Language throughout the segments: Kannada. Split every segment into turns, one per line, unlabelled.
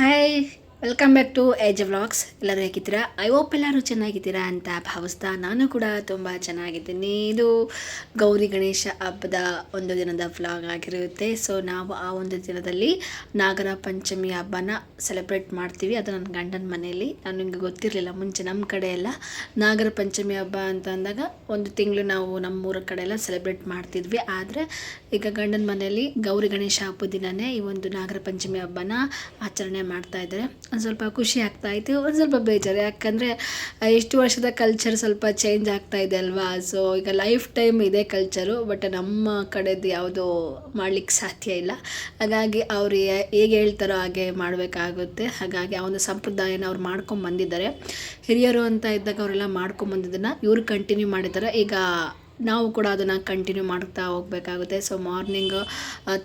Hi. Welcome back to age vlogs ಎಲ್ಲರೂ ಹೇಗಿದ್ದೀರಾ? ಐ ಹೋಪ್ ಎಲ್ಲರೂ ಚೆನ್ನಾಗಿದ್ದೀರಾ ಅಂತ ಭಾವಿಸ್ತಾ ನಾನು ಕೂಡ ತುಂಬ ಚೆನ್ನಾಗಿದ್ದೀನಿ. ಇದು ಗೌರಿ ಗಣೇಶ ಹಬ್ಬದ ಒಂದು ದಿನದ ವ್ಲಾಗ್ ಆಗಿರುತ್ತೆ. ಸೊ ನಾವು ಆ ಒಂದು ದಿನದಲ್ಲಿ ನಾಗರ ಪಂಚಮಿ ಹಬ್ಬನ ಸೆಲೆಬ್ರೇಟ್ ಮಾಡ್ತೀವಿ. ಅದು ನನ್ನ ಗಂಡನ ಮನೆಯಲ್ಲಿ. ನಾನು ನಿಮಗೆ ಗೊತ್ತಿರಲಿಲ್ಲ. ಮುಂಚೆ ನಮ್ಮ ಕಡೆ ಎಲ್ಲ ನಾಗರ ಪಂಚಮಿ ಹಬ್ಬ ಅಂತ ಅಂದಾಗ ಒಂದು ತಿಂಗಳು ನಾವು ನಮ್ಮೂರ ಕಡೆ ಎಲ್ಲ ಸೆಲೆಬ್ರೇಟ್ ಮಾಡ್ತಿದ್ವಿ. ಆದರೆ ಈಗ ಗಂಡನ ಮನೆಯಲ್ಲಿ ಗೌರಿ ಗಣೇಶ ಹಬ್ಬದ ದಿನವೇ ಈ ಒಂದು ನಾಗರ ಪಂಚಮಿ ಹಬ್ಬನ ಆಚರಣೆ ಮಾಡ್ತಾ ಇದ್ದಾರೆ. ಒಂದು ಸ್ವಲ್ಪ ಖುಷಿ ಆಗ್ತಾ ಇತ್ತು, ಒಂದು ಸ್ವಲ್ಪ ಬೇಜಾರು. ಯಾಕಂದರೆ ಎಷ್ಟು ವರ್ಷದ ಕಲ್ಚರ್ ಸ್ವಲ್ಪ ಚೇಂಜ್ ಆಗ್ತಾ ಇದೆ ಅಲ್ವಾ? ಸೊ ಈಗ ಲೈಫ್ ಟೈಮ್ ಇದೆ ಕಲ್ಚರು ಬಟ್ ನಮ್ಮ ಕಡೆದು ಯಾವುದೂ ಮಾಡಲಿಕ್ಕೆ ಸಾಧ್ಯ ಇಲ್ಲ. ಹಾಗಾಗಿ ಅವರು ಹೇಗೆ ಹೇಳ್ತಾರೋ ಹಾಗೆ ಮಾಡಬೇಕಾಗುತ್ತೆ. ಹಾಗಾಗಿ ಆ ಒಂದು ಸಂಪ್ರದಾಯನ ಅವ್ರು ಮಾಡ್ಕೊಂಡು ಬಂದಿದ್ದಾರೆ ಹಿರಿಯರು ಅಂತ ಇದ್ದಾಗ ಅವರೆಲ್ಲ ಮಾಡ್ಕೊಂಡು ಬಂದಿದ್ದನ್ನು ಇವರು ಕಂಟಿನ್ಯೂ ಮಾಡಿದ್ದಾರೆ. ಈಗ ನಾವು ಕೂಡ ಅದನ್ನು ಕಂಟಿನ್ಯೂ ಮಾಡ್ತಾ ಹೋಗಬೇಕಾಗುತ್ತೆ. ಸೊ ಮಾರ್ನಿಂಗ್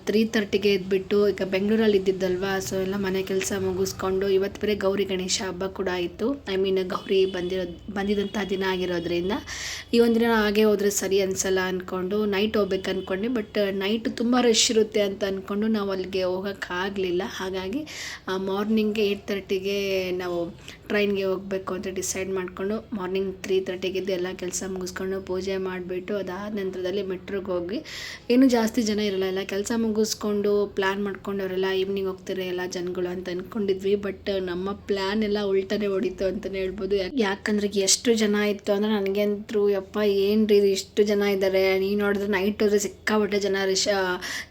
ತ್ರೀ ತರ್ಟಿಗೆ ಎದ್ಬಿಟ್ಟು, ಈಗ ಬೆಂಗಳೂರಲ್ಲಿ ಇದ್ದಿದ್ದಲ್ವಾ? ಸೊ ಎಲ್ಲ ಮನೆ ಕೆಲಸ ಮುಗಿಸ್ಕೊಂಡು ಇವತ್ತು ಬೇರೆ ಗೌರಿ ಗಣೇಶ ಹಬ್ಬ ಕೂಡ ಇತ್ತು ಐ ಮೀನ್ ಗೌರಿ ಬಂದಿರೋ ಬಂದಿದಂಥ ದಿನ ಆಗಿರೋದ್ರಿಂದ ಈ ಒಂದು ದಿನ ಹಾಗೆ ಹೋದರೆ ಸರಿ ಅನಿಸಲ್ಲ ಅಂದ್ಕೊಂಡು ನೈಟ್ ಹೋಗ್ಬೇಕು ಅಂದ್ಕೊಂಡೆ ಬಟ್ ನೈಟ್ ತುಂಬ ರಶ್ ಇರುತ್ತೆ ಅಂತ ಅಂದ್ಕೊಂಡು ನಾವು ಅಲ್ಲಿಗೆ ಹೋಗೋಕ್ಕಾಗಲಿಲ್ಲ ಹಾಗಾಗಿ ಮಾರ್ನಿಂಗ್ಗೆ ಏಯ್ಟ್ ತರ್ಟಿಗೆ ನಾವು ಟ್ರೈನ್ಗೆ ಹೋಗಬೇಕು ಅಂತ ಡಿಸೈಡ್ ಮಾಡಿಕೊಂಡು ಮಾರ್ನಿಂಗ್ ತ್ರೀ ತರ್ಟಿಗೆ ಇದ್ದು ಎಲ್ಲ ಕೆಲಸ ಮುಗಿಸ್ಕೊಂಡು ಪೂಜೆ ಮಾಡಿಬಿಟ್ಟು ಅದಾದ ನಂತರದಲ್ಲಿ ಮೆಟ್ರೋಗೆ ಹೋಗಿ. ಏನು ಜಾಸ್ತಿ ಜನ ಇರಲ್ಲ, ಎಲ್ಲ ಕೆಲಸ ಮುಗಿಸ್ಕೊಂಡು ಪ್ಲ್ಯಾನ್ ಮಾಡ್ಕೊಂಡವರೆಲ್ಲ ಈವ್ನಿಂಗ್ ಹೋಗ್ತಾರೆ ಎಲ್ಲ ಜನಗಳು ಅಂತ ಅಂದ್ಕೊಂಡಿದ್ವಿ ಬಟ್ ನಮ್ಮ ಪ್ಲ್ಯಾನ್ ಎಲ್ಲ ಉಲ್ಟನೇ ಹೊಡಿತು ಅಂತಲೇ ಹೇಳ್ಬೋದು. ಯಾಕ್- ಯಾಕಂದ್ರೆ ಎಷ್ಟು ಜನ ಇತ್ತು ಅಂದರೆ ನನಗೆ ಅಂತೂ ಯಪ್ಪ ಏನು ರೀ ಇದು ಇಷ್ಟು ಜನ ಇದ್ದಾರೆ ನೀನು ನೋಡಿದ್ರೆ ನೈಟ್ ಹೋದ್ರೆ ಸಿಕ್ಕಾಪಟ್ಟೆ ಜನ ರಶ್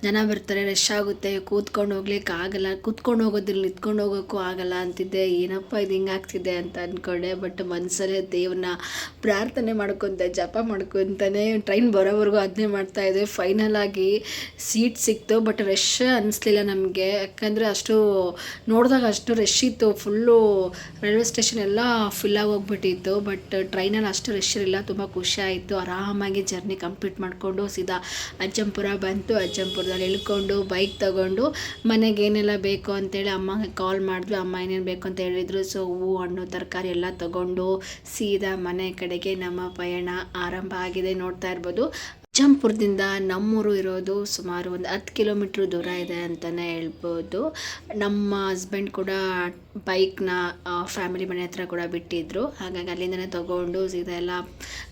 ಜನ ಬರ್ತಾರೆ ರಶ್ ಆಗುತ್ತೆ. ಕೂತ್ಕೊಂಡು ಹೋಗ್ಲಿಕ್ಕೆ ಆಗಲ್ಲ. ಕೂತ್ಕೊಂಡು ಹೋಗೋದಿಲ್ಲ, ನಿತ್ಕೊಂಡು ಹೋಗೋಕ್ಕೂ ಆಗಲ್ಲ ಅಂತಿದ್ದೆ. ಏನಪ್ಪ ಇದು ಹಿಂಗೆ ಆಗ್ತಿದೆ ಅಂತ ಅಂದ್ಕೊಂಡೆ ಬಟ್ ಮನಸ್ಸಲ್ಲೇ ದೇವ್ರನ್ನ ಪ್ರಾರ್ಥನೆ ಮಾಡ್ಕೊತ ಜಪ ಮಾಡ್ಕೊತಾನೆ ಟ್ರೈನ್ ಬರೋವರೆಗೂ ಅದನ್ನೇ ಮಾಡ್ತಾ ಇದ್ದೆ ಫೈನಲ್ ಆಗಿ ಸೀಟ್ ಸಿಕ್ತು ಬಟ್ ರಶ್ ಅನಿಸ್ಲಿಲ್ಲ ನಮಗೆ. ಯಾಕಂದರೆ ಅಷ್ಟು ನೋಡಿದಾಗ ಅಷ್ಟು ರಶ್ ಇತ್ತು. ಫುಲ್ಲು ರೈಲ್ವೆ ಸ್ಟೇಷನ್ ಎಲ್ಲ ಫಿಲ್ ಹೋಗ್ಬಿಟ್ಟಿತ್ತು ಬಟ್ ಟ್ರೈನಲ್ಲಿ ಅಷ್ಟು ರಶ್ ಇರಲಿಲ್ಲ. ತುಂಬ ಖುಷಿ ಆಯಿತು. ಆರಾಮಾಗಿ ಜರ್ನಿ ಕಂಪ್ಲೀಟ್ ಮಾಡಿಕೊಂಡು ಸೀದಾ ಅಜ್ಜಂಪುರ ಬಂತು. ಅಜ್ಜಂಪುರದಲ್ಲಿ ಇಳ್ಕೊಂಡು ಬೈಕ್ ತಗೊಂಡು ಮನೆಗೆ ಏನೆಲ್ಲ ಬೇಕು ಅಂತೇಳಿ ಅಮ್ಮಗೆ ಕಾಲ್ ಮಾಡಿದ್ವಿ ಅಮ್ಮ ಏನೇನು ಬೇಕು ಅಂತ ಹೇಳಿದ್ರು. ಸೊ ಹೂವು ಹಣ್ಣು, ತರಕಾರಿ ಎಲ್ಲ ತಗೊಂಡು ಸೀದಾ ಮನೆ ಕಡೆಗೆ ನಮ್ಮ ಪಯಣ ಆರಂಭ ಆಗಿದೆ. ನೋಡ್ತಾ ಇರ್ಬೋದು. ಅಜ್ಜಂಪುರದಿಂದ ನಮ್ಮೂರು ಇರೋದು ಸುಮಾರು ಒಂದು ಹತ್ತು ಕಿಲೋಮೀಟ್ರ್ ದೂರ ಇದೆ ಅಂತಲೇ ಹೇಳ್ಬೋದು. ನಮ್ಮ ಹಸ್ಬೆಂಡ್ ಕೂಡ ಬೈಕ್ನ ಫ್ಯಾಮಿಲಿ ಮನೆ ಹತ್ರ ಕೂಡ ಬಿಟ್ಟಿದ್ರು. ಹಾಗಾಗಿ ಅಲ್ಲಿಂದನೇ ತೊಗೊಂಡು ಸೀದಾ ಎಲ್ಲ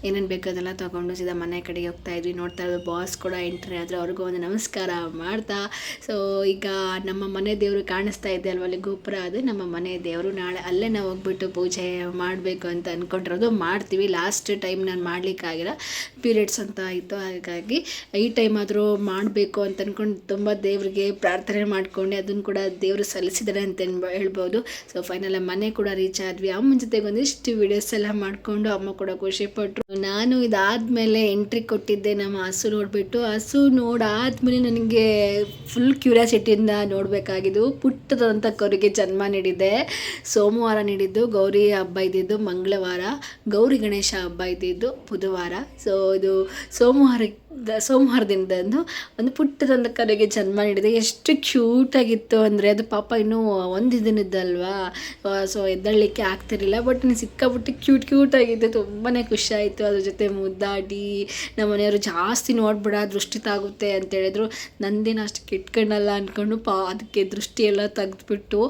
ಏನೇನು ಬೇಕು ಅದೆಲ್ಲ ತೊಗೊಂಡು ಸೀದಾ ಮನೆ ಕಡೆಗೆ ಹೋಗ್ತಾ ಇದ್ವಿ. ನೋಡ್ತಾ ಇರೋದು ಬಾಸ್ ಕೂಡ ಎಂಟ್ರಿ ಆದರೆ. ಅವ್ರಿಗೂ ಒಂದು ನಮಸ್ಕಾರ ಮಾಡ್ತಾ. ಸೊ ಈಗ ನಮ್ಮ ಮನೆ ದೇವರು ಕಾಣಿಸ್ತಾ ಇದೆ ಅಲ್ವ? ಅಲ್ಲಿ ಗೋಪುರ ಅದು. ನಮ್ಮ ಮನೆ ದೇವರು ನಾಳೆ ಅಲ್ಲೇ ನಾವು ಹೋಗ್ಬಿಟ್ಟು ಪೂಜೆ ಮಾಡಬೇಕು ಅಂತ ಅಂದ್ಕೊಂಡಿರೋದು ಮಾಡ್ತೀವಿ. ಲಾಸ್ಟ್ ಟೈಮ್ ನಾನು ಮಾಡಲಿಕ್ಕಾಗಿಲ್ಲ. ಪೀರಿಯಡ್ಸ್ ಅಂತ ಆಯಿತು ಹಾಗಾಗಿ ಈ ಟೈಮ್ ಆದರೂ ಮಾಡಬೇಕು ಅಂತ ಅಂದ್ಕೊಂಡು ತುಂಬ ದೇವರಿಗೆ ಪ್ರಾರ್ಥನೆ ಮಾಡ್ಕೊಂಡೆ ಅದನ್ನು ಕೂಡ ದೇವರು ಸಲ್ಲಿಸಿದ್ದಾರೆ ಅಂತ ಹೇಳ್ಬೋದು. ಸೊ ಫೈನಲ್ ಮನೆ ಕೂಡ ರೀಚ್ ಆದ್ವಿ. ಅಮ್ಮನ ಜೊತೆಗೆ ಒಂದಿಷ್ಟು ವಿಡಿಯೋಸ್ ಎಲ್ಲ ಮಾಡಿಕೊಂಡು ಅಮ್ಮ ಕೂಡ ಖುಷಿಪಟ್ಟರು ನಾನು ಇದಾದ್ಮೇಲೆ ಎಂಟ್ರಿ ಕೊಟ್ಟಿದ್ದೆ ನಮ್ಮ ಹಸು ನೋಡಿಬಿಟ್ಟು. ಹಸು ನೋಡಾದ್ಮೇಲೆ ನನಗೆ ಫುಲ್ ಕ್ಯೂರಿಯಾಸಿಟಿಯಿಂದ ನೋಡಬೇಕಾಗಿದ್ದು ಪುಟ್ಟದಂಥ ಕರುಗೆ ಜನ್ಮ ನೀಡಿದೆ. ಸೋಮವಾರ ನೀಡಿದ್ದು, ಗೌರಿ ಹಬ್ಬ ಇದ್ದಿದ್ದು, ಮಂಗಳವಾರ, ಗೌರಿ ಗಣೇಶ ಹಬ್ಬ ಇದ್ದಿದ್ದು, ಬುಧವಾರ. ಸೊ ಇದು ಸೋಮವಾರ ಸೋಮವಾರ ದಿನದಂದು ಒಂದು ಪುಟ್ಟದೊಂದು ಕರೆಗೆ ಜನ್ಮ ನೀಡಿದೆ. ಎಷ್ಟು ಕ್ಯೂಟಾಗಿತ್ತು ಅಂದರೆ ಅದು ಪಾಪ ಇನ್ನೂ ಒಂದು ದಿನದ್ದಲ್ವಾ ಸೊ ಎದ್ದಳಲಿಕ್ಕೆ ಆಗ್ತಿರಲಿಲ್ಲ. ಬಟ್ ನೀನು ಸಿಕ್ಕಾಬಿಟ್ಟು ಕ್ಯೂಟ್ ಕ್ಯೂಟಾಗಿತ್ತು ತುಂಬಾ ಖುಷಿ ಆಯಿತು. ಅದ್ರ ಜೊತೆ ಮುದ್ದಾಡಿ, ನಮ್ಮ ಮನೆಯವರು ಜಾಸ್ತಿ ನೋಡ್ಬಿಡ, ದೃಷ್ಟಿ ತಾಗುತ್ತೆ ಅಂತ ಹೇಳಿದ್ರು. ನಂದೇನು ಅಷ್ಟು ಕೆಟ್ಕಣ್ಣಲ್ಲ ಅಂದ್ಕೊಂಡು ಪಾ, ಅದಕ್ಕೆ ದೃಷ್ಟಿ ಎಲ್ಲ ತೆಗೆದ್ಬಿಟ್ಟು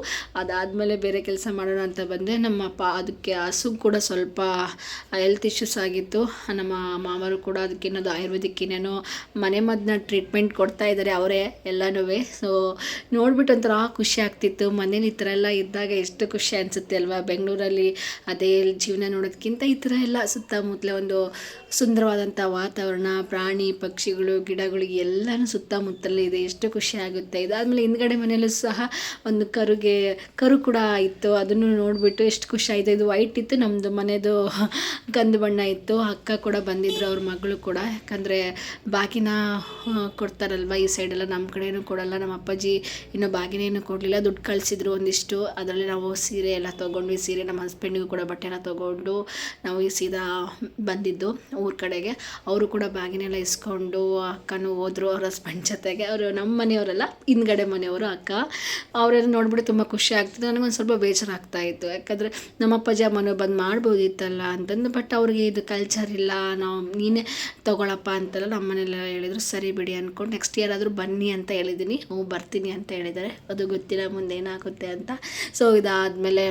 ಅದಾದಮೇಲೆ ಬೇರೆ ಕೆಲಸ ಮಾಡೋಣ ಅಂತ ಬಂದೆ. ನಮ್ಮ ಪಾ ಅದಕ್ಕೆ ಹಸು ಕೂಡ ಸ್ವಲ್ಪ ಹೆಲ್ತ್ ಇಶ್ಯೂಸ್ ಆಗಿತ್ತು. ನಮ್ಮ ಮಾಮರು ಕೂಡ ಅದಕ್ಕೆ ಏನದು ಆಯುರ್ವೇದಿಕ್ ಏನೇನೋ ಮನೆ ಮದ್ದನ್ನ ಟ್ರೀಟ್ಮೆಂಟ್ ಕೊಡ್ತಾ ಇದ್ದಾರೆ ಅವರೇ ಎಲ್ಲನೂ ಸೊ ನೋಡ್ಬಿಟ್ಟು ಒಂಥರ ಖುಷಿ ಆಗ್ತಿತ್ತು. ಮನೇಲಿ ಈ ಥರ ಎಲ್ಲ ಇದ್ದಾಗ ಎಷ್ಟು ಖುಷಿ ಅನಿಸುತ್ತೆ ಅಲ್ವಾ? ಬೆಂಗಳೂರಲ್ಲಿ ಅದೇ ಜೀವನ ನೋಡೋದಕ್ಕಿಂತ ಈ ಥರ ಎಲ್ಲ ಸುತ್ತಮುತ್ತಲ ಒಂದು ಸುಂದರವಾದಂಥ ವಾತಾವರಣ, ಪ್ರಾಣಿ, ಪಕ್ಷಿಗಳು, ಗಿಡಗಳು ಎಲ್ಲನೂ ಸುತ್ತಮುತ್ತಲೇ ಇದೆ. ಎಷ್ಟು ಖುಷಿ ಆಗುತ್ತೆ. ಇದಾದಮೇಲೆ ಹಿಂದ್ಗಡೆ ಮನೆಯಲ್ಲೂ ಸಹ ಒಂದು ಕರುಗೆ, ಕರು ಕೂಡ ಇತ್ತು. ಅದನ್ನು ನೋಡಿಬಿಟ್ಟು ಎಷ್ಟು ಖುಷಿ ಆಯಿತು. ಇದು ವೈಟ್ ಇತ್ತು ನಮ್ಮದು ಮನೆಯದು ಕಂದು ಬಣ್ಣ ಇತ್ತು. ಅಕ್ಕ ಕೂಡ ಬಂದಿದ್ದರು ಅವ್ರ ಮಗಳು ಕೂಡ. ಯಾಕಂದರೆ ಬಾಗಿನ ಕೊಡ್ತಾರಲ್ವ ಈ ಸೈಡೆಲ್ಲ ನಮ್ಮ ಕಡೆನೂ ಕೊಡಲ್ಲ, ನಮ್ಮ ಅಪ್ಪಾಜಿ ಇನ್ನೂ ಬಾಗಿನೇನು ಕೊಡಲಿಲ್ಲ, ದುಡ್ಡು ಕಳಿಸಿದ್ರು ಒಂದಿಷ್ಟು. ಅದರಲ್ಲಿ ನಾವು ಸೀರೆ ಎಲ್ಲ ತೊಗೊಂಡ್ವಿ, ಸೀರೆ ನಮ್ಮ ಹಸ್ಬೆಂಡಿಗೂ ಕೂಡ ಬಟ್ಟೆನ ತೊಗೊಂಡು ನಾವು ಈ ಸೀದಾ ಬಂದಿದ್ದು ಊರ ಕಡೆಗೆ. ಅವರು ಕೂಡ ಬಾಗಿನೆಲ್ಲ ಇಸ್ಕೊಂಡು ಅಕ್ಕನೂ ಹೋದರು ಅವ್ರ ಹಸ್ಬೆಂಡ್ ಜೊತೆಗೆ. ಅವರು ನಮ್ಮ ಮನೆಯವರೆಲ್ಲ, ಹಿಂದ್ಗಡೆ ಮನೆಯವರು ಅಕ್ಕ. ಅವರೆಲ್ಲ ನೋಡ್ಬಿಟ್ಟು ತುಂಬ ಖುಷಿ ಆಗ್ತಿತ್ತು. ನನಗೊಂದು ಸ್ವಲ್ಪ ಬೇಜಾರಾಗ್ತಾ ಇತ್ತು. ಯಾಕಂದರೆ ನಮ್ಮ ಅಪ್ಪಾಜಿ ಮನೆ ಬಂದು ಮಾಡ್ಬೋದಿತ್ತಲ್ಲ ಅಂತಂದು ಬಟ್ ಅವ್ರಿಗೆ ಇದು ಕಲ್ಚರ್ ಇಲ್ಲ, ನಾವು ನೀನೇ ತೊಗೊಳಪ್ಪ ಅಂತೆಲ್ಲ ನಮ್ಮ ಹೇಳಿದ್ರು, ಸರಿ ಬಿಡಿ ಅಂದ್ಕೊಂಡು ನೆಕ್ಸ್ಟ್ ಇಯರ್ ಆದರೂ ಬನ್ನಿ ಅಂತ ಹೇಳಿದ್ದೀನಿ, ಹ್ಞೂ ಬರ್ತೀನಿ ಅಂತ ಹೇಳಿದ್ದಾರೆ. ಅದು ಗೊತ್ತಿಲ್ಲ ಮುಂದೆ ಏನಾಗುತ್ತೆ ಅಂತ. ಸೊ ಇದಾದಮೇಲೆ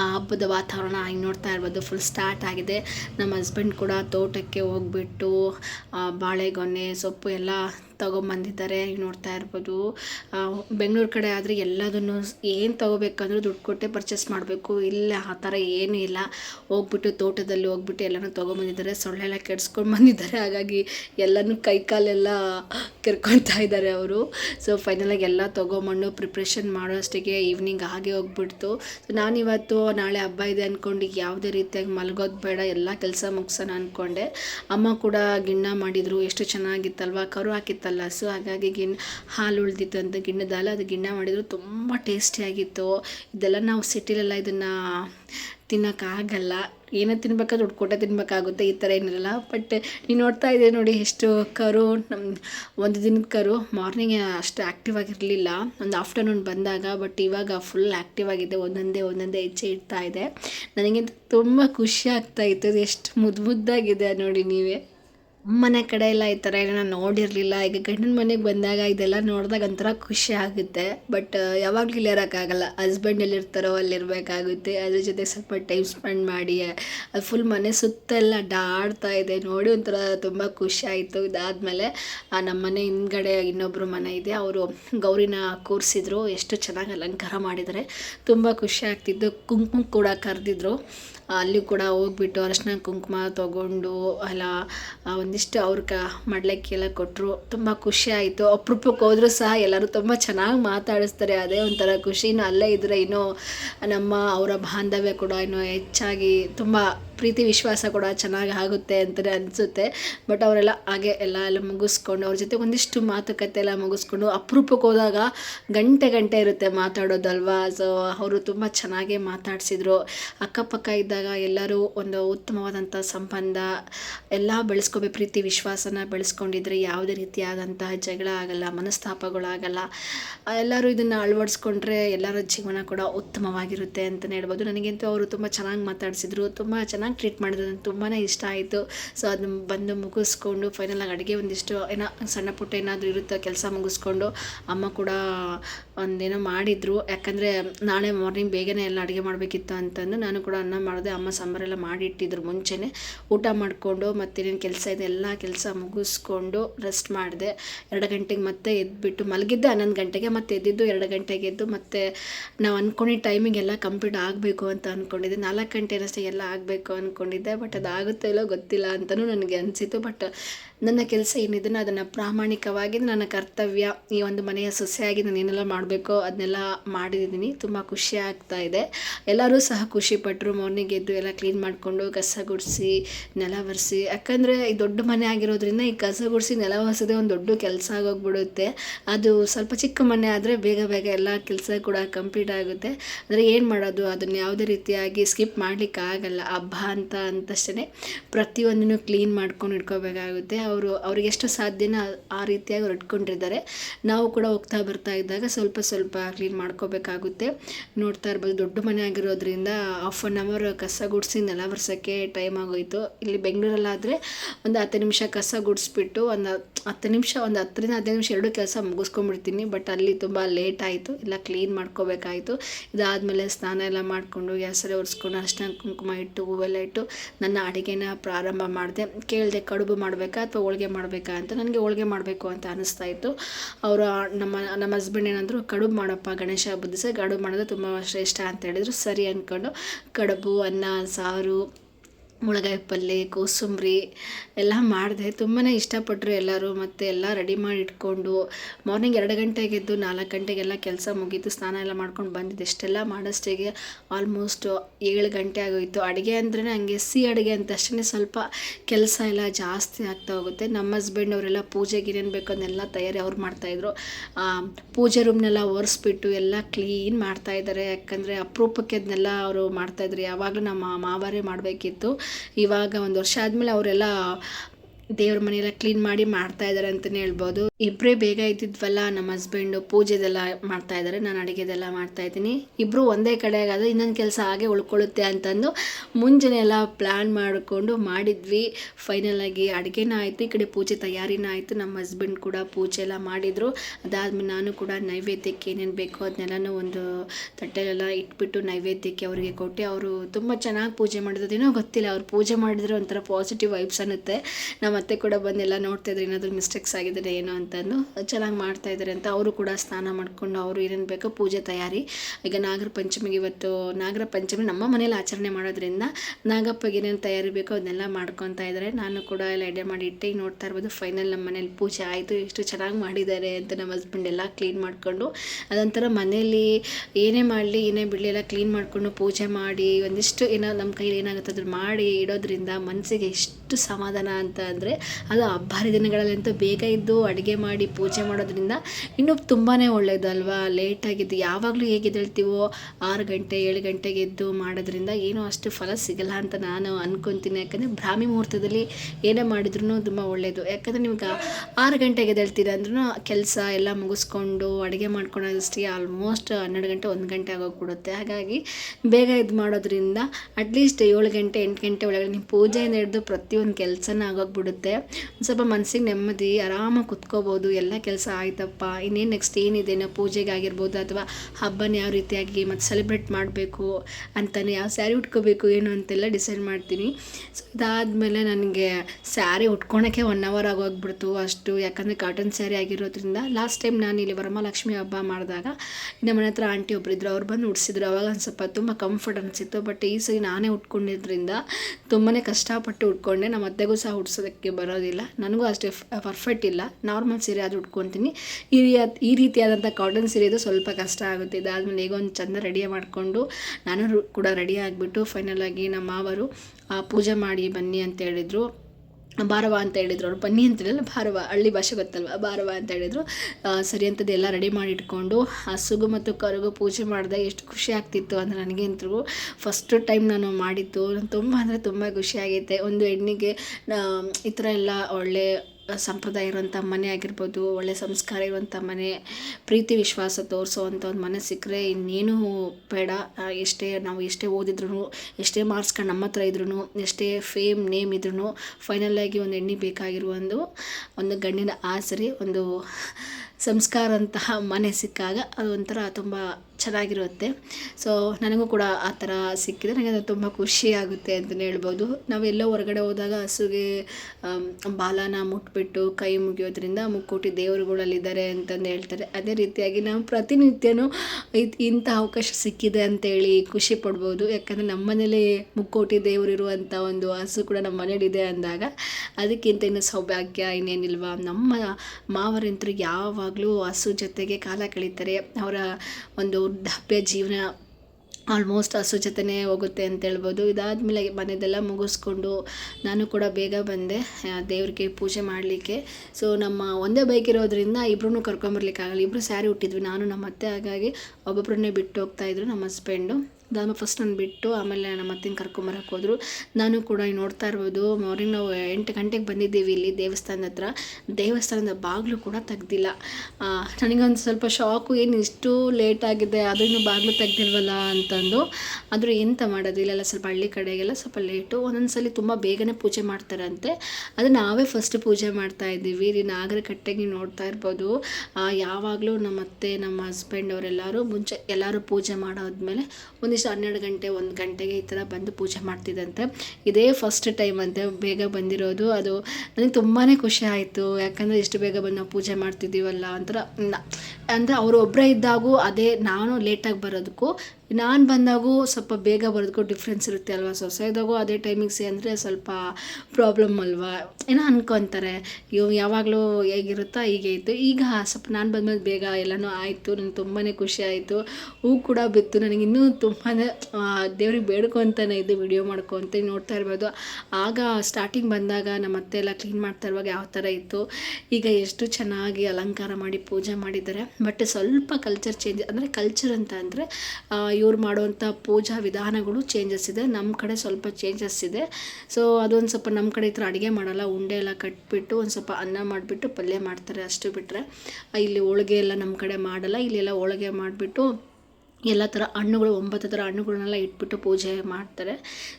ಆ ಹಬ್ಬದ ವಾತಾವರಣ ಹಂಗೆ ನೋಡ್ತಾ ಇರ್ಬೋದು. ಫುಲ್ ಸ್ಟಾರ್ಟ್ ಆಗಿದೆ. ನಮ್ಮ ಹಸ್ಬೆಂಡ್ ಕೂಡ ತೋಟಕ್ಕೆ ಹೋಗ್ಬಿಟ್ಟು ಬಾಳೆಗೊನೆ, ಸೊಪ್ಪು ಎಲ್ಲ ತೊಗೊಂಬಂದಿದ್ದಾರೆ ನೋಡ್ತಾ ಇರ್ಬೋದು. ಬೆಂಗಳೂರು ಕಡೆ ಆದರೆ ಎಲ್ಲದನ್ನು ಏನು ತೊಗೋಬೇಕಂದ್ರೂ ದುಡ್ಡು ಕೊಟ್ಟೆ ಪರ್ಚೇಸ್ ಮಾಡಬೇಕು. ಇಲ್ಲ, ಆ ಥರ ಏನೂ ಇಲ್ಲ. ಹೋಗ್ಬಿಟ್ಟು ತೋಟದಲ್ಲಿ ಹೋಗ್ಬಿಟ್ಟು ಎಲ್ಲನೂ ತೊಗೊಂಬಂದಿದ್ದಾರೆ. ಸೊಳ್ಳೆ ಎಲ್ಲ ಕೆಡ್ಸ್ಕೊಂಡು ಬಂದಿದ್ದಾರೆ. ಹಾಗಾಗಿ ಎಲ್ಲನೂ ಕೈ ಕಾಲೆಲ್ಲ ಕೆರ್ಕೊಳ್ತಾ ಇದ್ದಾರೆ ಅವರು. ಸೊ ಫೈನಲಾಗಿ ಎಲ್ಲ ತೊಗೊಂಬಂದು ಪ್ರಿಪ್ರೇಷನ್ ಮಾಡೋ ಅಷ್ಟಿಗೆ ಈವ್ನಿಂಗ್ ಹಾಗೆ ಹೋಗ್ಬಿಡ್ತು. ಸೊ ನಾನಿವತ್ತು ನಾಳೆ ಹಬ್ಬ ಇದೆ ಅಂದ್ಕೊಂಡು ಯಾವುದೇ ರೀತಿಯಾಗಿ ಮಲಗೋದು ಬೇಡ. ಎಲ್ಲ ಕೆಲಸ ಮುಗಿಸೋಣ ಅಂದ್ಕೊಂಡೆ ಅಮ್ಮ ಕೂಡ ಗಿಣ್ಣ ಮಾಡಿದರು. ಎಷ್ಟು ಚೆನ್ನಾಗಿತ್ತಲ್ವ? ಕರು ಹಾಕಿತ್ತಲ್ಲ ಸೊ ಹಾಗಾಗಿ ಗಿಣ್, ಹಾಲು ಉಳ್ದಿತ್ತು ಅಂತ ಗಿಣ್ಣದಲ್ಲ ಅದು ಗಿಣ್ಣ ಮಾಡಿದ್ರು ತುಂಬ ಟೇಸ್ಟಿಯಾಗಿತ್ತು ಇದೆಲ್ಲ ನಾವು ಸಿಟಿಲೆಲ್ಲ ಇದನ್ನು ತಿನ್ನೋಕ್ಕಾಗಲ್ಲ ಏನೋ ತಿನ್ಬೇಕಾದ್ರೆ ದುಡ್ಡು ಕೊಟ್ಟೆ ತಿನ್ಬೇಕಾಗುತ್ತೆ, ಈ ಥರ ಏನಿರಲ್ಲ. ಬಟ್ ನೀವು ನೋಡ್ತಾ ಇದ್ದೀರಿ ನೋಡಿ ಎಷ್ಟು ಕರು ನಮ್ಮ ಒಂದು ದಿನದ ಕರು ಮಾರ್ನಿಂಗ್ ಅಷ್ಟು ಆ್ಯಕ್ಟಿವ್ ಆಗಿರಲಿಲ್ಲ. ಒಂದು ಆಫ್ಟರ್ನೂನ್ ಬಂದಾಗ ಬಟ್ ಇವಾಗ ಫುಲ್ ಆ್ಯಕ್ಟಿವ್ ಆಗಿದೆ. ಒಂದೊಂದೇ ಒಂದೊಂದೇ ಹೆಜ್ಜೆ ಇಡ್ತಾ ಇದೆ. ನನಗೆ ತುಂಬ ಖುಷಿ ಆಗ್ತಾ ಇತ್ತು. ಎಷ್ಟು ಮುದ್ದು ಮುದ್ದಾಗಿದೆ ನೋಡಿ ನೀವೇ. ಮನೆ ಕಡೆ ಎಲ್ಲ ಈ ಥರ ಏನೋ ನೋಡಿರಲಿಲ್ಲ. ಈಗ ಗಂಡನ ಮನೆಗೆ ಬಂದಾಗ ಇದೆಲ್ಲ ನೋಡಿದಾಗ ಒಂಥರ ಖುಷಿ ಆಗುತ್ತೆ. ಬಟ್ ಯಾವಾಗಲೂ ಇಲ್ಲಿರೋಕ್ಕಾಗಲ್ಲ ಹಸ್ಬೆಂಡ್ ಎಲ್ಲಿರ್ತಾರೋ ಅಲ್ಲಿರಬೇಕಾಗುತ್ತೆ ಅದ್ರ ಜೊತೆ ಸ್ವಲ್ಪ ಟೈಮ್ ಸ್ಪೆಂಡ್ ಮಾಡಿ ಅದು ಫುಲ್ ಮನೆ ಸುತ್ತ ಎಲ್ಲ ಅಡ್ಡಾಡ್ತಾ ಇದೆ. ನೋಡಿ ಒಂಥರ ತುಂಬ ಖುಷಿ ಆಯಿತು. ಇದಾದಮೇಲೆ ನಮ್ಮ ಮನೆ ಹಿಂದ್ಗಡೆ ಇನ್ನೊಬ್ಬರು ಮನೆ ಇದೆ. ಅವರು ಗೌರಿನ ಕೂರಿಸಿದ್ರು. ಎಷ್ಟು ಚೆನ್ನಾಗಿ ಅಲಂಕಾರ ಮಾಡಿದ್ದಾರೆ. ತುಂಬ ಖುಷಿ ಆಗ್ತಿದ್ದು ಕುಂಕುಮ ಕೂಡ ಕರೆದಿದ್ರು. ಅಲ್ಲಿ ಕೂಡ ಹೋಗ್ಬಿಟ್ಟು ಅರಶಿನ ಕುಂಕುಮ ತೊಗೊಂಡು ಅಲ್ಲ ಒಂದಿಷ್ಟು ಅವ್ರ ಕ ಮಾಡ್ಲಿಕ್ಕೆಲ್ಲ ಕೊಟ್ಟರು ತುಂಬ ಖುಷಿ ಆಯಿತು. ಅಪರೂಪಕ್ಕೆ ಹೋದರೂ ಸಹ ಎಲ್ಲರೂ ತುಂಬ ಚೆನ್ನಾಗಿ ಮಾತಾಡಿಸ್ತಾರೆ. ಅದೇ ಒಂಥರ ಖುಷಿ ಅಲ್ಲೇ ಇದ್ದರೆ ಇನ್ನೂ ನಮ್ಮ ಅವರ ಬಾಂಧವ್ಯ ಕೂಡ ಇನ್ನೂ ಹೆಚ್ಚಾಗಿ ತುಂಬ ಪ್ರೀತಿ ವಿಶ್ವಾಸ ಕೂಡ ಚೆನ್ನಾಗಿ ಆಗುತ್ತೆ ಅಂತಲೇ ಅನಿಸುತ್ತೆ. ಬಟ್ ಅವರೆಲ್ಲ ಹಾಗೆ ಎಲ್ಲ ಎಲ್ಲ ಮುಗಿಸ್ಕೊಂಡು ಅವ್ರ ಜೊತೆ ಒಂದಿಷ್ಟು ಮಾತುಕತೆ ಎಲ್ಲ ಮುಗಿಸ್ಕೊಂಡು ಅಪರೂಪಕ್ಕೆ ಹೋದಾಗ ಗಂಟೆ ಗಂಟೆ ಇರುತ್ತೆ ಮಾತಾಡೋದಲ್ವಾ. ಸೊ ಅವರು ತುಂಬ ಚೆನ್ನಾಗೇ ಮಾತಾಡಿಸಿದ್ರು. ಅಕ್ಕಪಕ್ಕ ಇದ್ದಾಗ ಎಲ್ಲರೂ ಒಂದು ಉತ್ತಮವಾದಂಥ ಸಂಬಂಧ, ಎಲ್ಲ ಬೆಳೆಸ್ಕೋಬೇಕು ಪ್ರೀತಿ ವಿಶ್ವಾಸನ ಬೆಳೆಸ್ಕೊಂಡಿದ್ರೆ ಯಾವುದೇ ರೀತಿಯಾದಂತಹ ಜಗಳ ಆಗಲ್ಲ ಮನಸ್ತಾಪಗಳಾಗಲ್ಲ ಎಲ್ಲರೂ ಇದನ್ನು ಅಳವಡಿಸ್ಕೊಂಡ್ರೆ ಎಲ್ಲರ ಜೀವನ ಕೂಡ ಉತ್ತಮವಾಗಿರುತ್ತೆ ಅಂತಲೇ ಹೇಳ್ಬೋದು. ನನಗಂತೂ ಅವರು ತುಂಬ ಚೆನ್ನಾಗಿ ಮಾತಾಡಿಸಿದ್ರು, ತುಂಬ ಚೆನ್ನಾಗಿ ಟ್ರೀಟ್ ಮಾಡಿದ್ರು ನನಗೆ ತುಂಬಾ ಇಷ್ಟ ಆಯಿತು. ಸೊ ಅದನ್ನ ಬಂದು ಮುಗಿಸ್ಕೊಂಡು ಫೈನಲ್ ಆಗಿ ಅಡುಗೆ ಒಂದಿಷ್ಟು ಏನೋ ಸಣ್ಣ ಪುಟ್ಟ ಏನಾದರೂ ಇರುತ್ತೆ ಕೆಲಸ ಮುಗಿಸ್ಕೊಂಡು ಅಮ್ಮ ಕೂಡ ಒಂದೇನೋ ಮಾಡಿದರು. ಯಾಕಂದರೆ ನಾಳೆ ಮಾರ್ನಿಂಗ್ ಬೇಗನೆ ಎಲ್ಲ ಅಡುಗೆ ಮಾಡಬೇಕಿತ್ತು ಅಂತಂದು ನಾನು ಕೂಡ ಅನ್ನ ಮಾಡಿದೆ, ಅಮ್ಮ ಸಾಂಬಾರೆಲ್ಲ ಮಾಡಿಟ್ಟಿದ್ರು ಮುಂಚೆನೇ. ಊಟ ಮಾಡಿಕೊಂಡು ಮತ್ತೇನೇನು ಕೆಲಸ ಇದೆ, ಎಲ್ಲ ಕೆಲಸ ಮುಗಿಸ್ಕೊಂಡು ರೆಸ್ಟ್ ಮಾಡಿದೆ. ಎರಡು ಗಂಟೆಗೆ ಮತ್ತೆ ಎದ್ದುಬಿಟ್ಟು ಮಲಗಿದ್ದೆ ಹನ್ನೊಂದು ಗಂಟೆಗೆ, ಮತ್ತೆ ಎದ್ದಿದ್ದು ಎರಡು ಗಂಟೆಗೆ ಎದ್ದು ಮತ್ತೆ ನಾವು ಅಂದ್ಕೊಂಡಿದ್ದ ಟೈಮಿಂಗ್ ಎಲ್ಲ ಕಂಪ್ಲೀಟ್ ಆಗಬೇಕು ಅಂತ ಅಂದ್ಕೊಂಡಿದ್ದೆ ನಾಲ್ಕು ಗಂಟೆ ಅಷ್ಟೇ ಎಲ್ಲ ಆಗಬೇಕು ಅಂದ್ಕೊಂಡಿದ್ದೆ ಬಟ್ ಅದಾಗುತ್ತೋ ಇಲ್ಲೋ ಗೊತ್ತಿಲ್ಲ ಅಂತಲೂ ನನಗೆ ಅನಿಸಿತು ಬಟ್ ನನ್ನ ಕೆಲಸ ಏನಿದೆ ಅದನ್ನು ಪ್ರಾಮಾಣಿಕವಾಗಿ ನನ್ನ ಕರ್ತವ್ಯ ಈ ಒಂದು ಮನೆಯ ಸೊಸೆಯಾಗಿ ನಾನು ಏನೆಲ್ಲ ಮಾಡಬೇಕೋ ಅದನ್ನೆಲ್ಲ ಮಾಡಿದ್ದೀನಿ. ತುಂಬ ಖುಷಿ ಆಗ್ತಾ ಇದೆ. ಎಲ್ಲರೂ ಸಹ ಖುಷಿ ಪಟ್ಟರು. ಮಾರ್ನಿಂಗ್ ಎದ್ದು ಎಲ್ಲ ಕ್ಲೀನ್ ಮಾಡಿಕೊಂಡು ಕಸ ಗುಡಿಸಿ, ನೆಲ ಒರೆಸಿ. ಯಾಕಂದರೆ ಈ ದೊಡ್ಡ ಮನೆ ಆಗಿರೋದ್ರಿಂದ ಈ ಕಸ ಗುಡಿಸಿ, ನೆಲ ಒರೆಸೋದೇ ಒಂದು ದೊಡ್ಡ ಕೆಲಸ ಆಗೋಗ್ಬಿಡುತ್ತೆ. ಅದು ಸ್ವಲ್ಪ ಚಿಕ್ಕ ಮನೆ ಆದರೆ ಬೇಗ ಬೇಗ ಎಲ್ಲ ಕೆಲಸ ಕೂಡ ಕಂಪ್ಲೀಟ್ ಆಗುತ್ತೆ. ಆದರೆ ಏನು ಮಾಡೋದು? ಅದನ್ನು ಯಾವುದೇ ರೀತಿಯಾಗಿ ಸ್ಕಿಪ್ ಮಾಡಲಿಕ್ಕೆ ಆಗಲ್ಲ. ಹಬ್ಬ ಅಂತ ಅಂತಷ್ಟೇ ಪ್ರತಿಯೊಂದನ್ನು ಕ್ಲೀನ್ ಮಾಡ್ಕೊಂಡು ಇಟ್ಕೋಬೇಕಾಗುತ್ತೆ. ಅವರು ಅವ್ರಿಗೆ ಎಷ್ಟು ಸಾಧ್ಯನೋ ಆ ರೀತಿಯಾಗಿ ಅವ್ರು ಇಟ್ಕೊಂಡಿದ್ದಾರೆ. ನಾವು ಕೂಡ ಹೋಗ್ತಾ ಬರ್ತಾ ಇದ್ದಾಗ ಸ್ವಲ್ಪ ಸ್ವಲ್ಪ ಕ್ಲೀನ್ ಮಾಡ್ಕೋಬೇಕಾಗುತ್ತೆ. ನೋಡ್ತಾ ಇರ್ಬೋದು, ದೊಡ್ಡ ಮನೆ ಆಗಿರೋದ್ರಿಂದ ಹಾಫ್ ಆನ್ ಅವರ್ ಕಸ ಗುಡಿಸಿ ನೆಲ ಬರ್ಸೋಕ್ಕೆ ಟೈಮ್ ಆಗೋಯಿತು. ಇಲ್ಲಿ ಬೆಂಗಳೂರಲ್ಲಾದರೆ ಒಂದು ಹತ್ತು ನಿಮಿಷ ಕಸ ಗುಡಿಸ್ಬಿಟ್ಟು ಒಂದು ಹತ್ತು ನಿಮಿಷ, ಒಂದು ಹತ್ತರಿಂದ ಹದಿನೈದು ನಿಮಿಷ ಎರಡು ಕೆಲಸ ಮುಗಿಸ್ಕೊಂಡ್ಬಿಡ್ತೀನಿ. ಬಟ್ ಅಲ್ಲಿ ತುಂಬ ಲೇಟ್ ಆಯಿತು. ಇಲ್ಲ ಕ್ಲೀನ್ ಮಾಡ್ಕೋಬೇಕಾಯಿತು. ಇದಾದಮೇಲೆ ಸ್ನಾನ ಎಲ್ಲ ಮಾಡಿಕೊಂಡು ಗ್ಯಾಸಲ್ಲಿ ಒರೆಸ್ಕೊಂಡು ಅರಿಶಿನ ಕುಂಕುಮ ಇಟ್ಟು ಹೂವೆಲ್ಲ ಇಟ್ಟು ನನ್ನ ಅಡುಗೆನ ಪ್ರಾರಂಭ ಮಾಡಿದೆ. ಕೇಳಿದೆ ಕಡುಬು ಮಾಡಬೇಕಾ? ಅಥವಾ ಹೋಳ್ಗೆ ಮಾಡಬೇಕಾ ಅಂತ ನನಗೆ ಹೋಳಿಗೆ ಮಾಡಬೇಕು ಅಂತ ಅನಿಸ್ತಾ ಇತ್ತು. ಅವರು ನಮ್ಮ ನಮ್ಮ ಹಸ್ಬೆಂಡ್ ಏನಂದ್ರು, ಕಡುಬು ಮಾಡಪ್ಪ ಗಣೇಶ ಹಬ್ಬದ ದಿವಸ, ಕಡುಬು ಮಾಡೋದು ತುಂಬ ಶ್ರೇಷ್ಠ ಅಂತ ಹೇಳಿದ್ರು. ಸರಿ ಅಂದ್ಕೊಂಡು ಕಡುಬು, ಅನ್ನ, ಸಾರು ಮುಳಗಾಯಿ ಪಲ್ಯ ಕೋಸಂಬರಿ ಎಲ್ಲ ಮಾಡಿದೆ. ತುಂಬಾ ಇಷ್ಟಪಟ್ಟರು ಎಲ್ಲರೂ ಮತ್ತು ಎಲ್ಲ ರೆಡಿ ಮಾಡಿ ಇಟ್ಕೊಂಡು ಮಾರ್ನಿಂಗ್ ಎರಡು ಗಂಟೆಗೆ ಎದ್ದು ನಾಲ್ಕು ಗಂಟೆಗೆಲ್ಲ ಕೆಲಸ ಮುಗೀತು. ಸ್ನಾನ ಎಲ್ಲ ಮಾಡ್ಕೊಂಡು ಬಂದಿದ್ದು. ಇಷ್ಟೆಲ್ಲ ಮಾಡೋಷ್ಟೇಗೆ ಆಲ್ಮೋಸ್ಟ್ ಏಳು ಗಂಟೆ ಆಗೋಯಿತು. ಅಡುಗೆ ಅಂದ್ರೆ ಹಂಗೆ ಸಿಹಿ ಅಡುಗೆ ಅಂತ ಅಷ್ಟೇ ಸ್ವಲ್ಪ ಕೆಲಸ ಎಲ್ಲ ಜಾಸ್ತಿ ಆಗ್ತಾ ಹೋಗುತ್ತೆ. ನಮ್ಮ ಹಸ್ಬೆಂಡ್ ಅವರೆಲ್ಲ ಪೂಜೆಗೆ ಏನೇನು ಬೇಕು ಅದನ್ನೆಲ್ಲ ತಯಾರಿ ಅವ್ರು ಮಾಡ್ತಾಯಿದ್ರು ಪೂಜೆ ರೂಮ್ನೆಲ್ಲ ಒರೆಸ್ಬಿಟ್ಟು ಎಲ್ಲ ಕ್ಲೀನ್ ಮಾಡ್ತಾ ಇದ್ದಾರೆ. ಯಾಕಂದರೆ ಅಪರೂಪಕ್ಕೆ ಅದನ್ನೆಲ್ಲ ಅವರು ಮಾಡ್ತಾಯಿದ್ರು ಯಾವಾಗಲೂ ನಮ್ಮ ಮಾವಾರೇ ಮಾಡಬೇಕಿತ್ತು. ಇವಾಗ ಒಂದು ವರ್ಷ ಆದಮೇಲೆ ಅವರೆಲ್ಲ ದೇವ್ರ ಮನೆಯೆಲ್ಲ ಕ್ಲೀನ್ ಮಾಡಿ ಮಾಡ್ತಾ ಇದ್ದಾರೆ ಅಂತಲೇ ಹೇಳ್ಬೋದು. ಇಬ್ಬರೇ ಬೇಗ ಇದ್ದಿದ್ವಲ್ಲ ನಮ್ಮ ಹಸ್ಬೆಂಡು ಪೂಜೆದೆಲ್ಲ ಮಾಡ್ತಾ ಇದ್ದಾರೆ ನಾನು ಅಡುಗೆದೆಲ್ಲ ಮಾಡ್ತಾ ಇದ್ದೀನಿ. ಇಬ್ಬರು ಒಂದೇ ಕಡೆ ಆಗೋದು ಇನ್ನೊಂದು ಕೆಲಸ ಹಾಗೆ ಉಳ್ಕೊಳ್ಳುತ್ತೆ ಅಂತಂದು ಮುಂಜಾನೆ ಎಲ್ಲ ಪ್ಲ್ಯಾನ್ ಮಾಡಿಕೊಂಡು ಮಾಡಿದ್ವಿ. ಫೈನಲ್ ಆಗಿ ಅಡುಗೆನೂ ಆಯಿತು, ಈ ಕಡೆ ಪೂಜೆ ತಯಾರಿನೂ ಆಯಿತು. ನಮ್ಮ ಹಸ್ಬೆಂಡ್ ಕೂಡ ಪೂಜೆ ಎಲ್ಲ ಮಾಡಿದರು. ಅದಾದ್ಮೇಲೆ ನಾನು ಕೂಡ ನೈವೇದ್ಯಕ್ಕೆ ಏನೇನು ಬೇಕೋ ಅದನ್ನೆಲ್ಲನೂ ಒಂದು ತಟ್ಟೆಲೆಲ್ಲ ಇಟ್ಬಿಟ್ಟು ನೈವೇದ್ಯಕ್ಕೆ ಅವರಿಗೆ ಕೊಟ್ಟೆ, ಅವರು ತುಂಬ ಚೆನ್ನಾಗಿ ಪೂಜೆ ಮಾಡಿರೋದೇನೋ ಗೊತ್ತಿಲ್ಲ, ಅವ್ರು ಪೂಜೆ ಮಾಡಿದ್ರೆ ಒಂಥರ ಪಾಸಿಟಿವ್ ವೈಬ್ಸ್ ಅನ್ನುತ್ತೆ. ನಮ್ಮ ಅತ್ತೆ ಕೂಡ ಬಂದೆಲ್ಲ ನೋಡ್ತಾ ಇದ್ರು ಏನಾದರೂ ಮಿಸ್ಟೇಕ್ಸ್ ಆಗಿದ್ರೆ ಏನೋ ಅಂತಂದು ಚೆನ್ನಾಗಿ ಮಾಡ್ತಾ ಇದ್ದಾರೆ ಅಂತ ಅವರು ಕೂಡ ಸ್ನಾನ ಮಾಡಿಕೊಂಡು ಅವರು ಏನೇನು ಬೇಕೋ ಪೂಜೆ ತಯಾರಿ. ಈಗ ನಾಗರ ಪಂಚಮಿಗೆ ಇವತ್ತು ನಾಗರ ಪಂಚಮಿ ನಮ್ಮ ಮನೇಲಿ ಆಚರಣೆ ಮಾಡೋದ್ರಿಂದ ನಾಗಪ್ಪಗೆ ಏನೇನು ತಯಾರಿ ಬೇಕೋ ಅದನ್ನೆಲ್ಲ ಮಾಡ್ಕೊತಾ ಇದ್ದಾರೆ ನಾನು ಕೂಡ ಎಲ್ಲ ಎಡೆ ಮಾಡಿ ಇಟ್ಟೆ. ನೋಡ್ತಾ ಇರ್ಬೋದು ಫೈನಲ್ ನಮ್ಮ ಮನೇಲಿ ಪೂಜೆ ಆಯಿತು. ಎಷ್ಟು ಚೆನ್ನಾಗಿ ಮಾಡಿದ್ದಾರೆ ಅಂತ ನಮ್ಮ ಹಸ್ಬೆಂಡ್ ಎಲ್ಲ ಕ್ಲೀನ್ ಮಾಡಿಕೊಂಡು ಅದೊಂಥರ ಮನೇಲಿ ಏನೇ ಮಾಡಲಿ, ಏನೇ ಬಿಡಲಿ ಎಲ್ಲ ಕ್ಲೀನ್ ಮಾಡಿಕೊಂಡು ಪೂಜೆ ಮಾಡಿ ಒಂದಿಷ್ಟು ಏನೋ ನಮ್ಮ ಕೈಲಿ ಏನಾಗುತ್ತೆ ಅದ್ರ ಮಾಡಿ ಇಡೋದ್ರಿಂದ ಮನಸ್ಸಿಗೆ ಎಷ್ಟು ಸಮಾಧಾನ ಅಂತ ಅಂದರೆ ಅದು ಹಬ್ಬ ಹರಿದಿನಗಳಲ್ಲಂತೂ ಬೇಗ ಇದ್ದು ಅಡುಗೆ ಮಾಡಿ ಪೂಜೆ ಮಾಡೋದ್ರಿಂದ ಇನ್ನೂ ತುಂಬಾ ಒಳ್ಳೆಯದು ಅಲ್ವಾ ಲೇಟಾಗಿದ್ದು ಯಾವಾಗಲೂ ಹೇಗೆ ಎದ್ದೇಳ್ತೀವೋ? ಆರು ಗಂಟೆ, ಏಳು ಗಂಟೆಗೆ ಎದ್ದು ಮಾಡೋದ್ರಿಂದ ಏನೂ ಅಷ್ಟು ಫಲ ಸಿಗಲ್ಲ ಅಂತ ನಾನು ಅಂದ್ಕೊತೀನಿ ಯಾಕಂದರೆ ಬ್ರಾಹ್ಮಿ ಮುಹೂರ್ತದಲ್ಲಿ ಏನೇ ಮಾಡಿದ್ರು ತುಂಬ ಒಳ್ಳೆಯದು ಯಾಕಂದರೆ ನಿಮ್ಗೆ ಆರು ಗಂಟೆಗೆ ಎದ್ದೇಳ್ತೀರ ಅಂದ್ರೂ ಕೆಲಸ ಎಲ್ಲ ಮುಗಿಸ್ಕೊಂಡು ಅಡುಗೆ ಮಾಡ್ಕೊಳೋದಷ್ಟೇ ಆಲ್ಮೋಸ್ಟ್ ಹನ್ನೆರಡು ಗಂಟೆ, ಒಂದು ಗಂಟೆ ಆಗೋಗ್ಬಿಡುತ್ತೆ. ಹಾಗಾಗಿ ಬೇಗ ಇದು ಮಾಡೋದ್ರಿಂದ ಅಟ್ಲೀಸ್ಟ್ ಏಳು ಗಂಟೆ, ಎಂಟು ಗಂಟೆ ಒಳಗಡೆ ನಿಮ್ಮ ಪೂಜೆಯಿಂದ ಹಿಡಿದು ಪ್ರತಿಯೊಂದು ಕೆಲಸನ ಆಗೋಗ್ಬಿಡುತ್ತೆ. ಒಂದು ಸ್ವಲ್ಪ ಮನಸ್ಸಿಗೆ ನೆಮ್ಮದಿ, ಆರಾಮಾಗಿ ಕುತ್ಕೋಬೋದು. ಎಲ್ಲ ಕೆಲಸ ಆಯ್ತಪ್ಪ. ಇನ್ನೇನು ನೆಕ್ಸ್ಟ್ ಏನಿದೆನೋ ಪೂಜೆಗೆ ಆಗಿರ್ಬೋದು ಅಥವಾ ಹಬ್ಬನ ಯಾವ ರೀತಿಯಾಗಿ ಮತ್ತು ಸೆಲೆಬ್ರೇಟ್ ಮಾಡಬೇಕು ಅಂತಲೇ ಯಾವ ಸ್ಯಾರಿ ಉಟ್ಕೋಬೇಕು ಏನು ಅಂತೆಲ್ಲ ಡಿಸೈಡ್ ಮಾಡ್ತೀನಿ. ಸೊ ಅದಾದಮೇಲೆ ನನಗೆ ಸ್ಯಾರಿ ಉಟ್ಕೊಳಕ್ಕೆ ಒನ್ ಅವರ್ ಆಗೋಗ್ಬಿಡ್ತು ಅಷ್ಟು. ಯಾಕಂದರೆ ಕಾಟನ್ ಸ್ಯಾರಿ ಆಗಿರೋದ್ರಿಂದ ಲಾಸ್ಟ್ ಟೈಮ್ ನಾನು ಇಲ್ಲಿ ವರಮಹಾಲಕ್ಷ್ಮಿ ಹಬ್ಬ ಮಾಡಿದಾಗ ನಮ್ಮ ಹತ್ರ ಆಂಟಿ ಒಬ್ಬರಿದ್ರು ಅವ್ರು ಬಂದು ಉಡ್ಸಿದ್ರು ಅವಾಗ ಒಂದು ಸ್ವಲ್ಪ ತುಂಬ ಕಂಫರ್ಟ್ ಅನಿಸಿತ್ತು. ಬಟ್ ಈ ಸರಿ ನಾನೇ ಉಟ್ಕೊಂಡಿದ್ರಿಂದ ತುಂಬಾ ಕಷ್ಟಪಟ್ಟು ಉಟ್ಕೊಂಡೆ. ನಮ್ಮ ಅತ್ತೆಗೂ ಸಹ ಉಡ್ಸೋದಕ್ಕೆ ಬರೋದಿಲ್ಲ. ನನಗೂ ಅಷ್ಟೇ ಪರ್ಫೆಕ್ಟ್ ಇಲ್ಲ. ನಾರ್ಮಲ್ ಸೀರೆ ಆದರೂ ಉಟ್ಕೊತೀನಿ. ಈ ಈ ರೀತಿಯಾದಂಥ ಕಾಟನ್ ಸೀರೆದು ಸ್ವಲ್ಪ ಕಷ್ಟ ಆಗುತ್ತೆ. ಇದಾದಮೇಲೆ ಈಗ ಒಂದು ಚಂದ ರೆಡಿ ಮಾಡಿಕೊಂಡು ನಾನು ಕೂಡ ರೆಡಿ ಆಗಿಬಿಟ್ಟು ಫೈನಲ್ ಆಗಿ ನಮ್ಮ ಮಾವರು ಪೂಜೆ ಮಾಡಿ ಬನ್ನಿ ಅಂತ ಹೇಳಿದರು. ಬಾರವ ಅಂತ ಹೇಳಿದ್ರು ಅವ್ರು. ಬನ್ನಿ ಅಂತ ಹೇಳಿಲ್ಲ ಬಾರವ ಹಳ್ಳಿ ಭಾಷೆ ಗೊತ್ತಲ್ವ? ಬಾರವ ಅಂತ ಹೇಳಿದರು. ಸರಿ ಅಂತದ್ದು ಎಲ್ಲ ರೆಡಿ ಮಾಡಿ ಇಟ್ಕೊಂಡು ಹಸುಗು ಮತ್ತು ಕರುಗು ಪೂಜೆ ಮಾಡಿದಾಗ ಎಷ್ಟು ಖುಷಿ ಆಗ್ತಿತ್ತು ಅಂದರೆ ನನಗೆ ಅಂತೂ. ಫಸ್ಟ್ ಟೈಮ್ ನಾನು ಮಾಡಿದ್ದು ತುಂಬ ಅಂದರೆ ತುಂಬ ಖುಷಿ ಆಗೈತೆ. ಒಂದು ಹೆಣ್ಣಿಗೆ ಈ ಥರ ಎಲ್ಲ ಒಳ್ಳೆ ಸಂಪ್ರದಾಯ ಇರುವಂಥ ಮನೆ ಆಗಿರ್ಬೋದು ಒಳ್ಳೆಯ ಸಂಸ್ಕಾರ ಇರುವಂಥ ಮನೆ, ಪ್ರೀತಿ, ವಿಶ್ವಾಸ ತೋರಿಸುವಂಥ ಒಂದು ಮನೆ ಸಿಕ್ಕರೆ ಇನ್ನೇನು ಬೇಡ. ಎಷ್ಟೇ ನಾವು ಎಷ್ಟೇ ಓದಿದ್ರು ಎಷ್ಟೇ ಮಾರ್ಕ್ಸ್ಗಳು ನಮ್ಮ ಹತ್ರ ಇದ್ರೂ ಎಷ್ಟೇ ಫೇಮ್ ನೇಮ್ ಇದ್ರೂ ಫೈನಲಾಗಿ ಒಂದು ಹೆಣ್ಣಿ ಬೇಕಾಗಿರುವ ಒಂದು ಒಂದು ಗಂಡಿನ ಆಸರೆ, ಒಂದು ಸಂಸ್ಕಾರ ಅಂತಹ ಮನೆ ಸಿಕ್ಕಾಗ ಅದು ಒಂಥರ ತುಂಬ ಚೆನ್ನಾಗಿರುತ್ತೆ. ಸೊ ನನಗೂ ಕೂಡ ಆ ಥರ ಸಿಕ್ಕಿದೆ. ನನಗೆ ಅದು ತುಂಬ ಖುಷಿ ಆಗುತ್ತೆ ಅಂತಲೇ ಹೇಳ್ಬೋದು. ನಾವೆಲ್ಲೋ ಹೊರಗಡೆ ಹೋದಾಗ ಹಸುಗೆ ಬಾಲನ ಮುಟ್ಬಿಟ್ಟು ಕೈ ಮುಗಿಯೋದ್ರಿಂದ ಮುಕ್ಕೋಟಿ ದೇವರುಗಳಲ್ಲಿದ್ದಾರೆ ಅಂತಂದು ಹೇಳ್ತಾರೆ. ಅದೇ ರೀತಿಯಾಗಿ ನಾವು ಪ್ರತಿನಿತ್ಯನೂ ಇಂಥ ಅವಕಾಶ ಸಿಕ್ಕಿದೆ ಅಂತೇಳಿ ಖುಷಿ ಪಡ್ಬೋದು. ಯಾಕಂದರೆ ನಮ್ಮ ಮುಕ್ಕೋಟಿ ದೇವರು ಇರುವಂಥ ಒಂದು ಹಸು ಕೂಡ ನಮ್ಮ ಮನೇಲಿದೆ ಅಂದಾಗ ಅದಕ್ಕಿಂತ ಇನ್ನು ಸೌಭಾಗ್ಯ ಇನ್ನೇನಿಲ್ವಾ? ನಮ್ಮ ಮಾವರಂತರು ಯಾವಾಗಲೂ ಹಸು ಜೊತೆಗೆ ಕಾಲ ಕಳೀತಾರೆ. ಅವರ ಒಂದು ವೃದ್ಧಾಪ್ಯ ಜೀವನ ಆಲ್ಮೋಸ್ಟ್ ಹಸು ಹೋಗುತ್ತೆ ಅಂತ ಹೇಳ್ಬೋದು. ಇದಾದಮೇಲೆ ಮನೆದೆಲ್ಲ ಮುಗಿಸ್ಕೊಂಡು ನಾನು ಕೂಡ ಬೇಗ ಬಂದೆ ದೇವ್ರಿಗೆ ಪೂಜೆ ಮಾಡಲಿಕ್ಕೆ. ಸೊ ನಮ್ಮ ಒಂದೇ ಬೈಕ್ ಇರೋದ್ರಿಂದ ಇಬ್ಬರೂ ಕರ್ಕೊಂಬರ್ಲಿಕ್ಕಾಗಲ್ಲ. ಇಬ್ಬರು ಸ್ಯಾರಿ ಹುಟ್ಟಿದ್ವಿ ನಾನು ನಮ್ಮ ಅತ್ತೆ ಹಾಗಾಗಿ ಒಬ್ಬೊಬ್ಬರನ್ನೇ ಬಿಟ್ಟು ಹೋಗ್ತಾಯಿದ್ರು ನಮ್ಮ ಹಸ್ಬೆಂಡು ಅದಾದ್ಮೇಲೆ ಫಸ್ಟ್ ನಾನು ಬಿಟ್ಟು ಆಮೇಲೆ ನಮ್ಮ ಅತ್ತೆನ ಕರ್ಕೊಂಬರಕ್ಕೆ ಹೋದರು. ನಾನು ಕೂಡ ನೋಡ್ತಾ ಇರ್ಬೋದು ಮಾರ್ನಿಂಗ್ ನಾವು ಎಂಟು ಗಂಟೆಗೆ ಬಂದಿದ್ದೀವಿ ಇಲ್ಲಿ ದೇವಸ್ಥಾನದ ಹತ್ರ. ದೇವಸ್ಥಾನದ ಬಾಗಿಲು ಕೂಡ ತೆಗ್ದಿಲ್ಲ. ನನಗೊಂದು ಸ್ವಲ್ಪ ಶಾಕು ಏನು ಇಷ್ಟು ಲೇಟ್ ಆಗಿದೆ ಅದು ಇನ್ನೂ ಬಾಗಿಲು ತೆಗ್ದಿಲ್ವಲ್ಲ ಅಂತಂದು. ಆದರೂ ಎಂತ ಮಾಡೋದು, ಇಲ್ಲೆಲ್ಲ ಸ್ವಲ್ಪ ಹಳ್ಳಿ ಕಡೆಗೆಲ್ಲ ಸ್ವಲ್ಪ ಲೇಟು ಒಂದೊಂದು ಸಲ ತುಂಬ ಬೇಗನೆ ಪೂಜೆ ಮಾಡ್ತಾರಂತೆ. ಅದು ನಾವೇ ಫಸ್ಟ್ ಪೂಜೆ ಮಾಡ್ತಾ ಇದ್ದೀವಿ. ಇಲ್ಲಿ ನಾಗರ ಕಟ್ಟೆಗೆ ನೋಡ್ತಾ ಇರ್ಬೋದು. ಯಾವಾಗಲೂ ನಮ್ಮ ಅತ್ತೆ, ನಮ್ಮ ಹಸ್ಬೆಂಡ್ ಅವರೆಲ್ಲರೂ ಮುಂಚೆ ಎಲ್ಲರೂ ಪೂಜೆ ಮಾಡೋದ್ಮೇಲೆ ಒಂದಿಷ್ಟು ಹನ್ನೆರಡು ಗಂಟೆ, ಒಂದು ಗಂಟೆಗೆ ಈ ಥರ ಬಂದು ಪೂಜೆ ಮಾಡ್ತಿದ್ದಂತೆ. ಇದೇ ಫಸ್ಟ್ ಟೈಮ್ ಅಂತೆ, ಬೇಗ ಬಂದಿರೋದು. ಅದು ನನಗೆ ತುಂಬಾ ಖುಷಿ ಆಯಿತು. ಯಾಕಂದರೆ ಇಷ್ಟು ಬೇಗ ಬಂದು ನಾವು ಪೂಜೆ ಮಾಡ್ತಿದ್ದೀವಲ್ಲ ನ- ಅಂದರೆ ಅವರು ಒಬ್ಬರೇ ಇದ್ದಾಗೂ ಅದೇ ನಾನು ಲೇಟಾಗಿ ಬರೋದಕ್ಕೂ ನಾನು ಬಂದಾಗೂ ಸ್ವಲ್ಪ ಬೇಗ ಬರೋದಕ್ಕೂ ಡಿಫ್ರೆನ್ಸ್ ಇರುತ್ತೆ ಅಲ್ವಾ? ಸೊಸೈದಾಗೂ ಅದೇ ಟೈಮಿಂಗ್ಸೇ ಅಂದರೆ ಸ್ವಲ್ಪ ಪ್ರಾಬ್ಲಮ್ ಅಲ್ವಾ? ಏನೋ ಅನ್ಕೊತಾರೆ. ಇವ್ ಯಾವಾಗಲೂ ಹೇಗಿರುತ್ತೋ ಹೀಗೆ ಇತ್ತು. ಈಗ ಸ್ವಲ್ಪ ನಾನು ಬಂದ್ಮೇಲೆ ಬೇಗ ಎಲ್ಲನೂ ಆಯಿತು. ನನಗೆ ತುಂಬಾ ಖುಷಿ ಆಯಿತು. ಹೂ ಕೂಡ ಬಿತ್ತು. ನನಗೆ ಇನ್ನೂ ತುಂಬಾ ದೇವ್ರಿಗೆ ಬೇಡ್ಕೊತಾನೆ ಇದ್ದು ವಿಡಿಯೋ ಮಾಡ್ಕೊತ ನೋಡ್ತಾ ಇರ್ಬೋದು. ಆಗ ಸ್ಟಾರ್ಟಿಂಗ್ ಬಂದಾಗ ನಮ್ಮ ಅತ್ತೆ ಎಲ್ಲ ಕ್ಲೀನ್ ಮಾಡ್ತಾ ಇರುವಾಗ ಯಾವ ಥರ ಇತ್ತು? ಈಗ ಎಷ್ಟು ಚೆನ್ನಾಗಿ ಅಲಂಕಾರ ಮಾಡಿ ಪೂಜೆ ಮಾಡಿದ್ದಾರೆ. ಬಟ್ ಸ್ವಲ್ಪ ಕಲ್ಚರ್ ಚೇಂಜ್ ಅಂದರೆ ಕಲ್ಚರ್ ಅಂತ ಅಂದರೆ ಇವ್ರು ಮಾಡುವಂಥ ಪೂಜಾ ವಿಧಾನಗಳು ಚೇಂಜಸ್ ಇದೆ. ನಮ್ಮ ಕಡೆ ಸ್ವಲ್ಪ ಚೇಂಜಸ್ ಇದೆ. ಸೊ ಅದೊಂದು ಸ್ವಲ್ಪ ನಮ್ಮ ಕಡೆ ಈ ಥರ ಅಡುಗೆ ಮಾಡಲ್ಲ. ಉಂಡೆ ಎಲ್ಲ ಕಟ್ಬಿಟ್ಟು ಒಂದು ಸ್ವಲ್ಪ ಅನ್ನ ಮಾಡಿಬಿಟ್ಟು ಪಲ್ಯ ಮಾಡ್ತಾರೆ ಅಷ್ಟು ಬಿಟ್ಟರೆ ಇಲ್ಲಿ ಹೋಳಿಗೆ ಎಲ್ಲ ನಮ್ಮ ಕಡೆ ಮಾಡಲ್ಲ. ಇಲ್ಲೆಲ್ಲ ಹೋಳಿಗೆ ಮಾಡಿಬಿಟ್ಟು ಎಲ್ಲ ಥರ ಹಣ್ಣುಗಳು, ಒಂಬತ್ತು ಥರ ಹಣ್ಣುಗಳನ್ನೆಲ್ಲ ಇಟ್ಬಿಟ್ಟು ಪೂಜೆ ಮಾಡ್ತಾರೆ.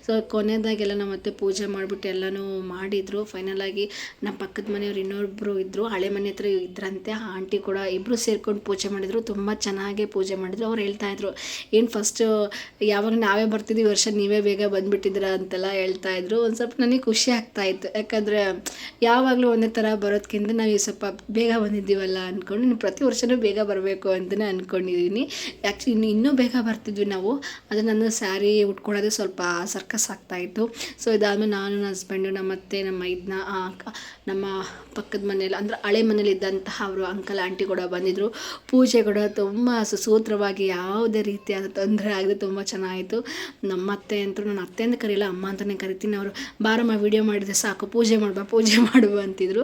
ಸೊ ಕೊನೆಯದಾಗೆಲ್ಲ ನಮ್ಮ ಅತ್ತೆ ಪೂಜೆ ಮಾಡಿಬಿಟ್ಟು ಎಲ್ಲನೂ ಮಾಡಿದರು. ಫೈನಲಾಗಿ ನಮ್ಮ ಪಕ್ಕದ ಮನೆಯವ್ರು ಇನ್ನೊಬ್ಬರು ಇದ್ದರು ಹಳೆ ಮನೆ ಹತ್ರ ಇದ್ರಂತೆ. ಆ ಆಂಟಿ ಕೂಡ ಇಬ್ಬರು ಸೇರ್ಕೊಂಡು ಪೂಜೆ ಮಾಡಿದರು. ತುಂಬ ಚೆನ್ನಾಗೇ ಪೂಜೆ ಮಾಡಿದರು. ಅವ್ರು ಹೇಳ್ತಾಯಿದ್ರು ಏನು ಫಸ್ಟು ಯಾವಾಗ ನಾವೇ ಬರ್ತಿದ್ವಿ ವರ್ಷ, ನೀವೇ ಬೇಗ ಬಂದುಬಿಟ್ಟಿದ್ದೀರ ಅಂತೆಲ್ಲ ಹೇಳ್ತಾಯಿದ್ರು ಒಂದು ಸ್ವಲ್ಪ ನನಗೆ ಖುಷಿ ಆಗ್ತಾಯಿತ್ತು ಯಾಕಂದರೆ ಯಾವಾಗಲೂ ಒಂದೇ ಥರ ಬರೋದಕ್ಕಿಂತ ನಾವು ಸ್ವಲ್ಪ ಬೇಗ ಬಂದಿದ್ದೀವಲ್ಲ ಅಂದ್ಕೊಂಡು ಪ್ರತಿ ವರ್ಷವೂ ಬೇಗ ಬರಬೇಕು ಅಂತಲೇ ಅಂದ್ಕೊಂಡಿದ್ದೀನಿ ಆ್ಯಕ್ಚುಲಿ ಇನ್ನು ಬೇಗ ಬರ್ತಿದ್ವಿ ನಾವು ಅದು ನನ್ನ ಸ್ಯಾರಿ ಉಟ್ಕೊಳ್ಳೋದೇ ಸ್ವಲ್ಪ ಸರ್ಕಸ್ ಆಗ್ತಾಯಿತ್ತು ಸೊ ಇದಾದಮೇಲೆ ನಾನು, ನನ್ನ ಹಸ್ಬೆಂಡು ನಮ್ಮ ಅತ್ತೆ, ನಮ್ಮ ಇದನ್ನ ನಮ್ಮ ಪಕ್ಕದ ಮನೇಲಿ ಅಂದರೆ ಹಳೆ ಮನೇಲಿ ಇದ್ದಂತಹ ಅವರು ಅಂಕಲ್ ಆಂಟಿ ಕೂಡ ಬಂದಿದ್ದರು ಪೂಜೆ ಕೂಡ ತುಂಬ ಸುಸೂತ್ರವಾಗಿ ಯಾವುದೇ ರೀತಿಯಾದ ತೊಂದರೆ ಆಗದೆ ತುಂಬ ಚೆನ್ನಾಗಿತ್ತು. ನಮ್ಮ ಅತ್ತೆ ಅಂತೂ, ನನ್ನ ಅತ್ತೆ ಅಂತ ಕರೆಯಲ್ಲ ಅಮ್ಮ ಅಂತಲೇ ಕರಿತೀನಿ ಅವರು. ಬಾರಮ್ಮ ವಿಡಿಯೋ ಮಾಡಿದ್ರೆ ಸಾಕು, ಪೂಜೆ ಮಾಡುವ ಪೂಜೆ ಮಾಡುವ ಅಂತಿದ್ರು.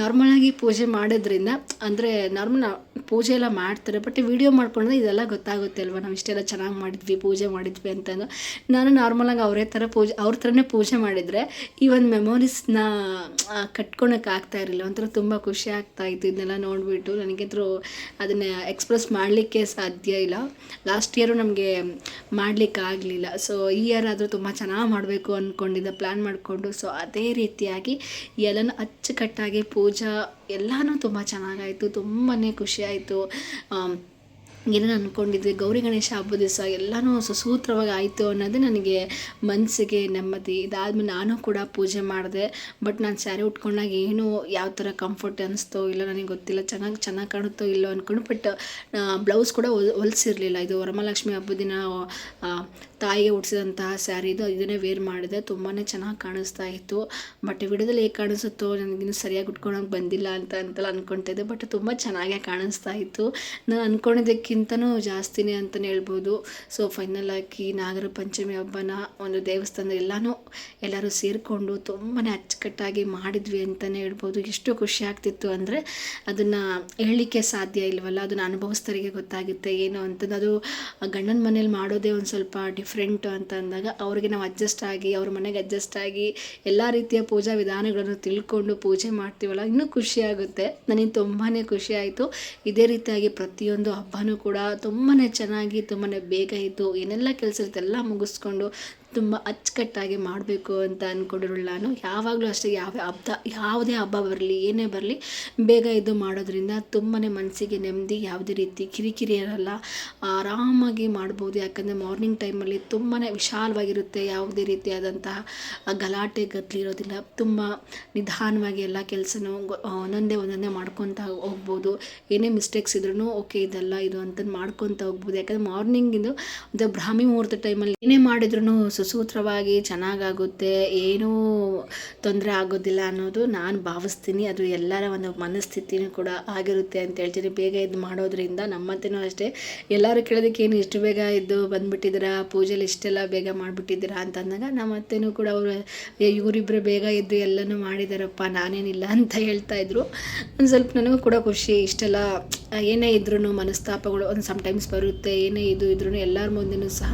ನಾರ್ಮಲಾಗಿ ಪೂಜೆ ಮಾಡೋದ್ರಿಂದ, ಅಂದರೆ ನಾರ್ಮಲ್ ಪೂಜೆ ಎಲ್ಲ ಮಾಡ್ತಾರೆ ಬಟ್ ವಿಡಿಯೋ ಮಾಡ್ಕೊಂಡ್ರೆ ಇದೆಲ್ಲ ಗೊತ್ತಾಗುತ್ತೆ. ಅಲ್ವಾ, ನಾವು ಇಷ್ಟೆಲ್ಲ ಚೆನ್ನಾಗಿ ಮಾಡಿದ್ವಿ, ಪೂಜೆ ಮಾಡಿದ್ವಿ ಅಂತಂದು. ನಾನು ನಾರ್ಮಲಾಗಿ ಅವರೇ ಥರ ಪೂಜೆ, ಅವ್ರ ಥರನೇ ಪೂಜೆ ಮಾಡಿದರೆ ಈ ಒಂದು ಮೆಮೊರೀಸ್ನ ಕಟ್ಕೊಳಕ್ಕೆ ಆಗ್ತಾ ಇರಲಿಲ್ಲ. ಒಂಥರ ತುಂಬ ಖುಷಿ ಆಗ್ತಾ ಇತ್ತು ಇದನ್ನೆಲ್ಲ ನೋಡಿಬಿಟ್ಟು. ನನಗಂತೂ ಅದನ್ನು ಎಕ್ಸ್ಪ್ರೆಸ್ ಮಾಡಲಿಕ್ಕೆ ಸಾಧ್ಯ ಇಲ್ಲ. ಲಾಸ್ಟ್ ಇಯರು ನಮಗೆ ಮಾಡಲಿಕ್ಕೆ ಆಗಲಿಲ್ಲ. ಸೊ ಈ ಇಯರ್ ಆದರೂ ತುಂಬ ಚೆನ್ನಾಗಿ ಮಾಡಬೇಕು ಅಂದ್ಕೊಂಡಿದ್ದೆ ಪ್ಲ್ಯಾನ್ ಮಾಡಿಕೊಂಡು. ಸೊ ಅದೇ ರೀತಿಯಾಗಿ ಎಲ್ಲನೂ ಅಚ್ಚುಕಟ್ಟಾಗಿ ಪೂಜಾ ಎಲ್ಲನೂ ತುಂಬ ಚೆನ್ನಾಗಾಯಿತು ತುಂಬಾ ಖುಷಿ ಆಯಿತು. ಏನೇನು ಅಂದ್ಕೊಂಡಿದ್ವಿ ಗೌರಿ ಗಣೇಶ ಹಬ್ಬದ ದಿವಸ ಎಲ್ಲನೂ ಸುಸೂತ್ರವಾಗಿ ಆಯಿತು ಅನ್ನೋದೇ ನನಗೆ ಮನಸ್ಸಿಗೆ ನೆಮ್ಮದಿ. ಇದಾದ್ಮೇಲೆ ನಾನು ಕೂಡ ಪೂಜೆ ಮಾಡಿದೆ, ಬಟ್ ನಾನು ಸ್ಯಾರಿ ಉಟ್ಕೊಂಡಾಗ ಏನು ಯಾವ ಥರ ಕಂಫರ್ಟ್ ಅನ್ನಿಸ್ತೋ ಇಲ್ಲ ನನಗೆ ಗೊತ್ತಿಲ್ಲ, ಚೆನ್ನಾಗಿ ಚೆನ್ನಾಗಿ ಕಾಣುತ್ತೋ ಇಲ್ಲೋ ಅಂದ್ಕೊಂಡು ಬಟ್ ಬ್ಲೌಸ್ ಕೂಡ ಹೊಲಿಸಿರಲಿಲ್ಲ. ಇದು ವರಮಹಾಲಕ್ಷ್ಮಿ ಹಬ್ಬದ ದಿನ ತಾಯಿಗೆ ಉಡಿಸಿದಂತಹ ಸ್ಯಾರಿ ಇದು, ಇದನ್ನೇ ವೇರ್ ಮಾಡಿದೆ. ತುಂಬಾ ಚೆನ್ನಾಗಿ ಕಾಣಿಸ್ತಾ ಇತ್ತು. ಬಟ್ ವಿಡಿಯೋದಲ್ಲಿ ಹೇಗೆ ಕಾಣಿಸುತ್ತೋ ನನಗಿನ್ನೂ ಸರಿಯಾಗಿ ಉಟ್ಕೊಳಕ್ಕೆ ಬಂದಿಲ್ಲ ಅಂತ ಅಂತೆಲ್ಲ ಅಂದ್ಕೊಳ್ತಿದ್ದೆ ಬಟ್ ತುಂಬ ಚೆನ್ನಾಗೇ ಕಾಣಿಸ್ತಾ ಇತ್ತು. ನಾನು ಅಂದ್ಕೊಂಡಿದ್ದಕ್ಕಿಂತನೂ ಜಾಸ್ತಿನೇ ಅಂತಲೇ ಹೇಳ್ಬೋದು. ಸೊ ಫೈನಲ್ ಆಗಿ ನಾಗರ ಪಂಚಮಿ ಹಬ್ಬನ ಒಂದು ದೇವಸ್ಥಾನ ಎಲ್ಲನೂ ಎಲ್ಲರೂ ಸೇರಿಕೊಂಡು ತುಂಬಾ ಅಚ್ಚುಕಟ್ಟಾಗಿ ಮಾಡಿದ್ವಿ ಅಂತಲೇ ಹೇಳ್ಬೋದು. ಎಷ್ಟು ಖುಷಿ ಆಗ್ತಿತ್ತು ಅಂದರೆ ಅದನ್ನು ಹೇಳಲಿಕ್ಕೆ ಸಾಧ್ಯ ಇಲ್ವಲ್ಲ? ಅದನ್ನು ಅನುಭವಿಸ್ತರಿಗೆ ಗೊತ್ತಾಗುತ್ತೆ ಏನು ಅಂತಂದು. ಅದು ಗಂಡನ ಮನೇಲಿ ಮಾಡೋದೇ ಒಂದು ಸ್ವಲ್ಪ ಡಿಫ್ರೆಂಟು ಅಂತ ಅಂದಾಗ ಅವ್ರಿಗೆ ನಾವು ಅಡ್ಜಸ್ಟ್ ಆಗಿ, ಅವ್ರ ಮನೆಗೆ ಅಡ್ಜಸ್ಟ್ ಆಗಿ ಎಲ್ಲ ರೀತಿಯ ಪೂಜಾ ವಿಧಾನಗಳನ್ನು ತಿಳ್ಕೊಂಡು ಪೂಜೆ ಮಾಡ್ತೀವಲ್ಲ, ಇನ್ನೂ ಖುಷಿಯಾಗುತ್ತೆ ನನಗೆ ತುಂಬಾ ಖುಷಿ ಆಯಿತು. ಇದೇ ರೀತಿಯಾಗಿ ಪ್ರತಿಯೊಂದು ಹಬ್ಬನೂ ಕೂಡ ತುಂಬಾ ಚೆನ್ನಾಗಿ ತುಂಬಾ ಬೇಗ ಇದ್ದು ಏನೆಲ್ಲ ಕೆಲಸ ಇರುತ್ತೆ ಎಲ್ಲ ಮುಗಿಸ್ಕೊಂಡು ತುಂಬ ಅಚ್ಚುಕಟ್ಟಾಗಿ ಮಾಡಬೇಕು ಅಂತ ಅಂದ್ಕೊಂಡಿರೋಲ್ಲ ನಾನು. ಯಾವಾಗಲೂ ಅಷ್ಟೇ ಯಾವ ಹಬ್ಬ, ಯಾವುದೇ ಹಬ್ಬ ಬರಲಿ, ಏನೇ ಬರಲಿ, ಬೇಗ ಇದು ಮಾಡೋದ್ರಿಂದ ತುಂಬಾ ಮನಸ್ಸಿಗೆ ನೆಮ್ಮದಿ, ಯಾವುದೇ ರೀತಿ ಕಿರಿಕಿರಿ ಇರಲ್ಲ. ಆರಾಮಾಗಿ ಮಾಡ್ಬೋದು. ಯಾಕಂದರೆ ಮಾರ್ನಿಂಗ್ ಟೈಮಲ್ಲಿ ತುಂಬಾ ವಿಶಾಲವಾಗಿರುತ್ತೆ ಯಾವುದೇ ರೀತಿಯಾದಂತಹ ಗಲಾಟೆ, ಗದ್ದಲಿ ಇರೋದಿಲ್ಲ. ತುಂಬ ನಿಧಾನವಾಗಿ ಎಲ್ಲ ಕೆಲಸನೂ ಒಂದೊಂದೇ ಒಂದೊಂದೇ ಮಾಡ್ಕೊತ ಹೋಗ್ಬೋದು. ಏನೇ ಮಿಸ್ಟೇಕ್ಸ್ ಇದ್ರೂ ಓಕೆ ಇದೆಲ್ಲ ಇದು ಅಂತ ಮಾಡ್ಕೊತ ಹೋಗ್ಬೋದು. ಯಾಕಂದರೆ ಮಾರ್ನಿಂಗಿಂದು ಒಂದು ಬ್ರಾಹ್ಮಿ ಮುಹೂರ್ತ ಟೈಮಲ್ಲಿ ಏನೇ ಮಾಡಿದ್ರೂ ಸುಸೂತ್ರವಾಗಿ ಚೆನ್ನಾಗಾಗುತ್ತೆ, ಏನೂ ತೊಂದರೆ ಆಗೋದಿಲ್ಲ ಅನ್ನೋದು ನಾನು ಭಾವಿಸ್ತೀನಿ. ಅದು ಎಲ್ಲರ ಒಂದು ಮನಸ್ಥಿತಿನೂ ಕೂಡ ಆಗಿರುತ್ತೆ ಅಂತ ಹೇಳ್ತೀನಿ. ಬೇಗ ಇದು ಮಾಡೋದ್ರಿಂದ ನಮ್ಮತ್ತೆನೂ ಅಷ್ಟೇ. ಎಲ್ಲರೂ ಕೇಳೋದಕ್ಕೆ ಏನು ಇಷ್ಟು ಬೇಗ ಇದ್ದು ಬಂದುಬಿಟ್ಟಿದ್ದೀರಾ? ಪೂಜೆಲಿ ಇಷ್ಟೆಲ್ಲ ಬೇಗ ಮಾಡಿಬಿಟ್ಟಿದ್ದೀರಾ ಅಂತ ಅಂದಾಗ ನಮ್ಮ ಅತ್ತೆನೂ ಕೂಡ ಅವರು ಇವರಿಬ್ಬರು ಬೇಗ ಇದ್ದು ಎಲ್ಲನೂ ಮಾಡಿದಾರಪ್ಪ, ನಾನೇನಿಲ್ಲ ಅಂತ ಹೇಳ್ತಾ ಇದ್ರು. ಒಂದು ಸ್ವಲ್ಪ ನನಗೂ ಕೂಡ ಖುಷಿ. ಇಷ್ಟೆಲ್ಲ, ಏನೇ ಇದ್ರೂ ಮನಸ್ತಾಪಗಳು, ಒಂದು ಸಮ್ಟೈಮ್ಸ್ ಬರುತ್ತೆ, ಏನೇ ಇದು ಇದ್ರೂ ಎಲ್ಲರ ಮುಂದೆನೂ ಸಹ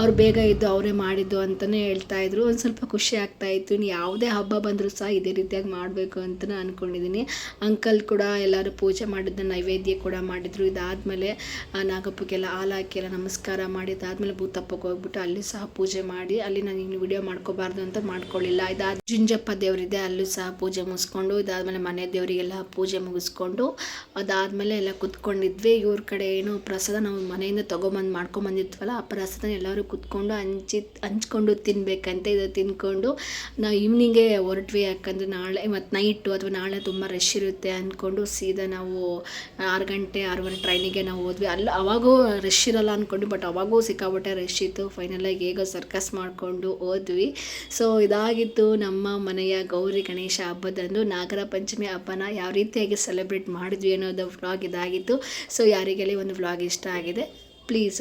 ಅವ್ರು ಬೇಗ ಇದ್ದು ಅವರೇ ಮಾಡಿದ್ದು ಅಂತಲೇ ಹೇಳ್ತಾಯಿದ್ರು ಒಂದು ಸ್ವಲ್ಪ ಖುಷಿ ಆಗ್ತಾಯಿತ್ತು ಇನ್ನು ಯಾವುದೇ ಹಬ್ಬ ಬಂದರೂ ಸಹ ಇದೇ ರೀತಿಯಾಗಿ ಮಾಡಬೇಕು ಅಂತಲೂ ಅಂದ್ಕೊಂಡಿದ್ದೀನಿ ಅಂಕಲ್ ಕೂಡ ಎಲ್ಲರೂ ಪೂಜೆ ಮಾಡಿದ್ದ ನೈವೇದ್ಯ ಕೂಡ ಮಾಡಿದರು. ಇದಾದಮೇಲೆ ನಾಗಪ್ಪಗೆಲ್ಲ ಹಾಲು ಹಾಕಿ ಎಲ್ಲ ನಮಸ್ಕಾರ ಮಾಡಿ, ಇದಾದಮೇಲೆ ಭೂತಪ್ಪಕ್ಕೆ ಹೋಗ್ಬಿಟ್ಟು ಅಲ್ಲಿ ಸಹ ಪೂಜೆ ಮಾಡಿ, ಅಲ್ಲಿ ನಾನು ಇನ್ನು ವಿಡಿಯೋ ಮಾಡ್ಕೋಬಾರ್ದು ಅಂತ ಮಾಡ್ಕೊಳ್ಳಿಲ್ಲ ಇದಾದ ಜುಂಜಪ್ಪ ದೇವರಿದೆ, ಅಲ್ಲೂ ಸಹ ಪೂಜೆ ಮುಗಿಸ್ಕೊಂಡು, ಇದಾದಮೇಲೆ ಮನೆ ದೇವರಿಗೆಲ್ಲ ಪೂಜೆ ಮುಗಿಸ್ಕೊಂಡು, ಅದಾದಮೇಲೆ ಎಲ್ಲ ಕುತ್ಕೊಂಡಿದ್ವಿ. ಇವ್ರ ಕಡೆ ಏನು ಪ್ರಸಾದ ನಾವು ಮನೆಯಿಂದ ತೊಗೊಂಬಂದು ಮಾಡ್ಕೊಂಬಂದಿದ್ವಲ್ಲ, ಆ ಪ್ರಸಾದ ಎಲ್ಲರೂ ಕುತ್ಕೊಂಡು ಹಂಚಿ ಹಂಚ್ಕೊಂಡು ತಿನ್ನಬೇಕಂತೆ ಇದು ತಿನ್ಕೊಂಡು ನಾವು ಈವ್ನಿಂಗೇ ಹೊರಟ್ವಿ, ಯಾಕಂದರೆ ನಾಳೆ ಮತ್ತು ನೈಟು ಅಥವಾ ನಾಳೆ ತುಂಬ ರಶ್ ಇರುತ್ತೆ ಅಂದ್ಕೊಂಡು ಸೀದಾ ನಾವು ಆರು ಗಂಟೆ, ಆರೂವರೆ ಟ್ರೈನಿಗೆ ನಾವು ಹೋದ್ವಿ. ಅಲ್ಲಿ ಅವಾಗೂ ರಶ್ ಇರಲ್ಲ ಅಂದ್ಕೊಂಡು ಬಟ್ ಅವಾಗೂ ಸಿಕ್ಕಾಪಟ್ಟೆ ರಶ್ ಇತ್ತು. ಫೈನಲಾಗಿ ಹೇಗೋ ಸರ್ಕಸ್ ಮಾಡಿಕೊಂಡು ಹೋದ್ವಿ. ಸೊ ಇದಾಗಿತ್ತು ನಮ್ಮ ಮನೆಯ ಗೌರಿ ಗಣೇಶ ಹಬ್ಬದಂದು. ನಾಗರ ಪಂಚಮಿ ಹಬ್ಬನ ಯಾವ ರೀತಿಯಾಗಿ ಸೆಲೆಬ್ರೇಟ್ ಮಾಡಿದ್ವಿ ಅನ್ನೋದು ವ್ಲಾಗ್ ಇದಾಗಿತ್ತು. ಸೊ ಯಾರಿಗೆಲ್ಲ ಒಂದು ವ್ಲಾಗ್ ಇಷ್ಟ ಆಗಿದೆ? ಪ್ಲೀಸ್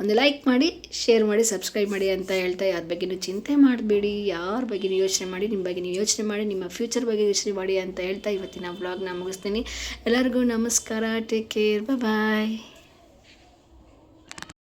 ಒಂದು ಲೈಕ್ ಮಾಡಿ ಶೇರ್ ಮಾಡಿ ಸಬ್ಸ್ಕ್ರೈಬ್ ಮಾಡಿ ಅಂತ ಹೇಳ್ತಾ ಯಾರ ಬಗ್ಗೆನೂ ಚಿಂತೆ ಮಾಡಬೇಡಿ. ಯಾರ ಬಗ್ಗೆನೂ ಯೋಚನೆ ಮಾಡಿ ನಿಮ್ಮ ಬಗ್ಗೆ ನೀವು ಯೋಚನೆ ಮಾಡಿ, ನಿಮ್ಮ ಫ್ಯೂಚರ್ ಬಗ್ಗೆ ಯೋಚನೆ ಮಾಡಿ ಅಂತ ಹೇಳ್ತಾ ಇವತ್ತಿನ ವ್ಲಾಗ್ನ ಮುಗಿಸ್ತೀನಿ. ಎಲ್ಲರಿಗೂ ನಮಸ್ಕಾರ. Take care bye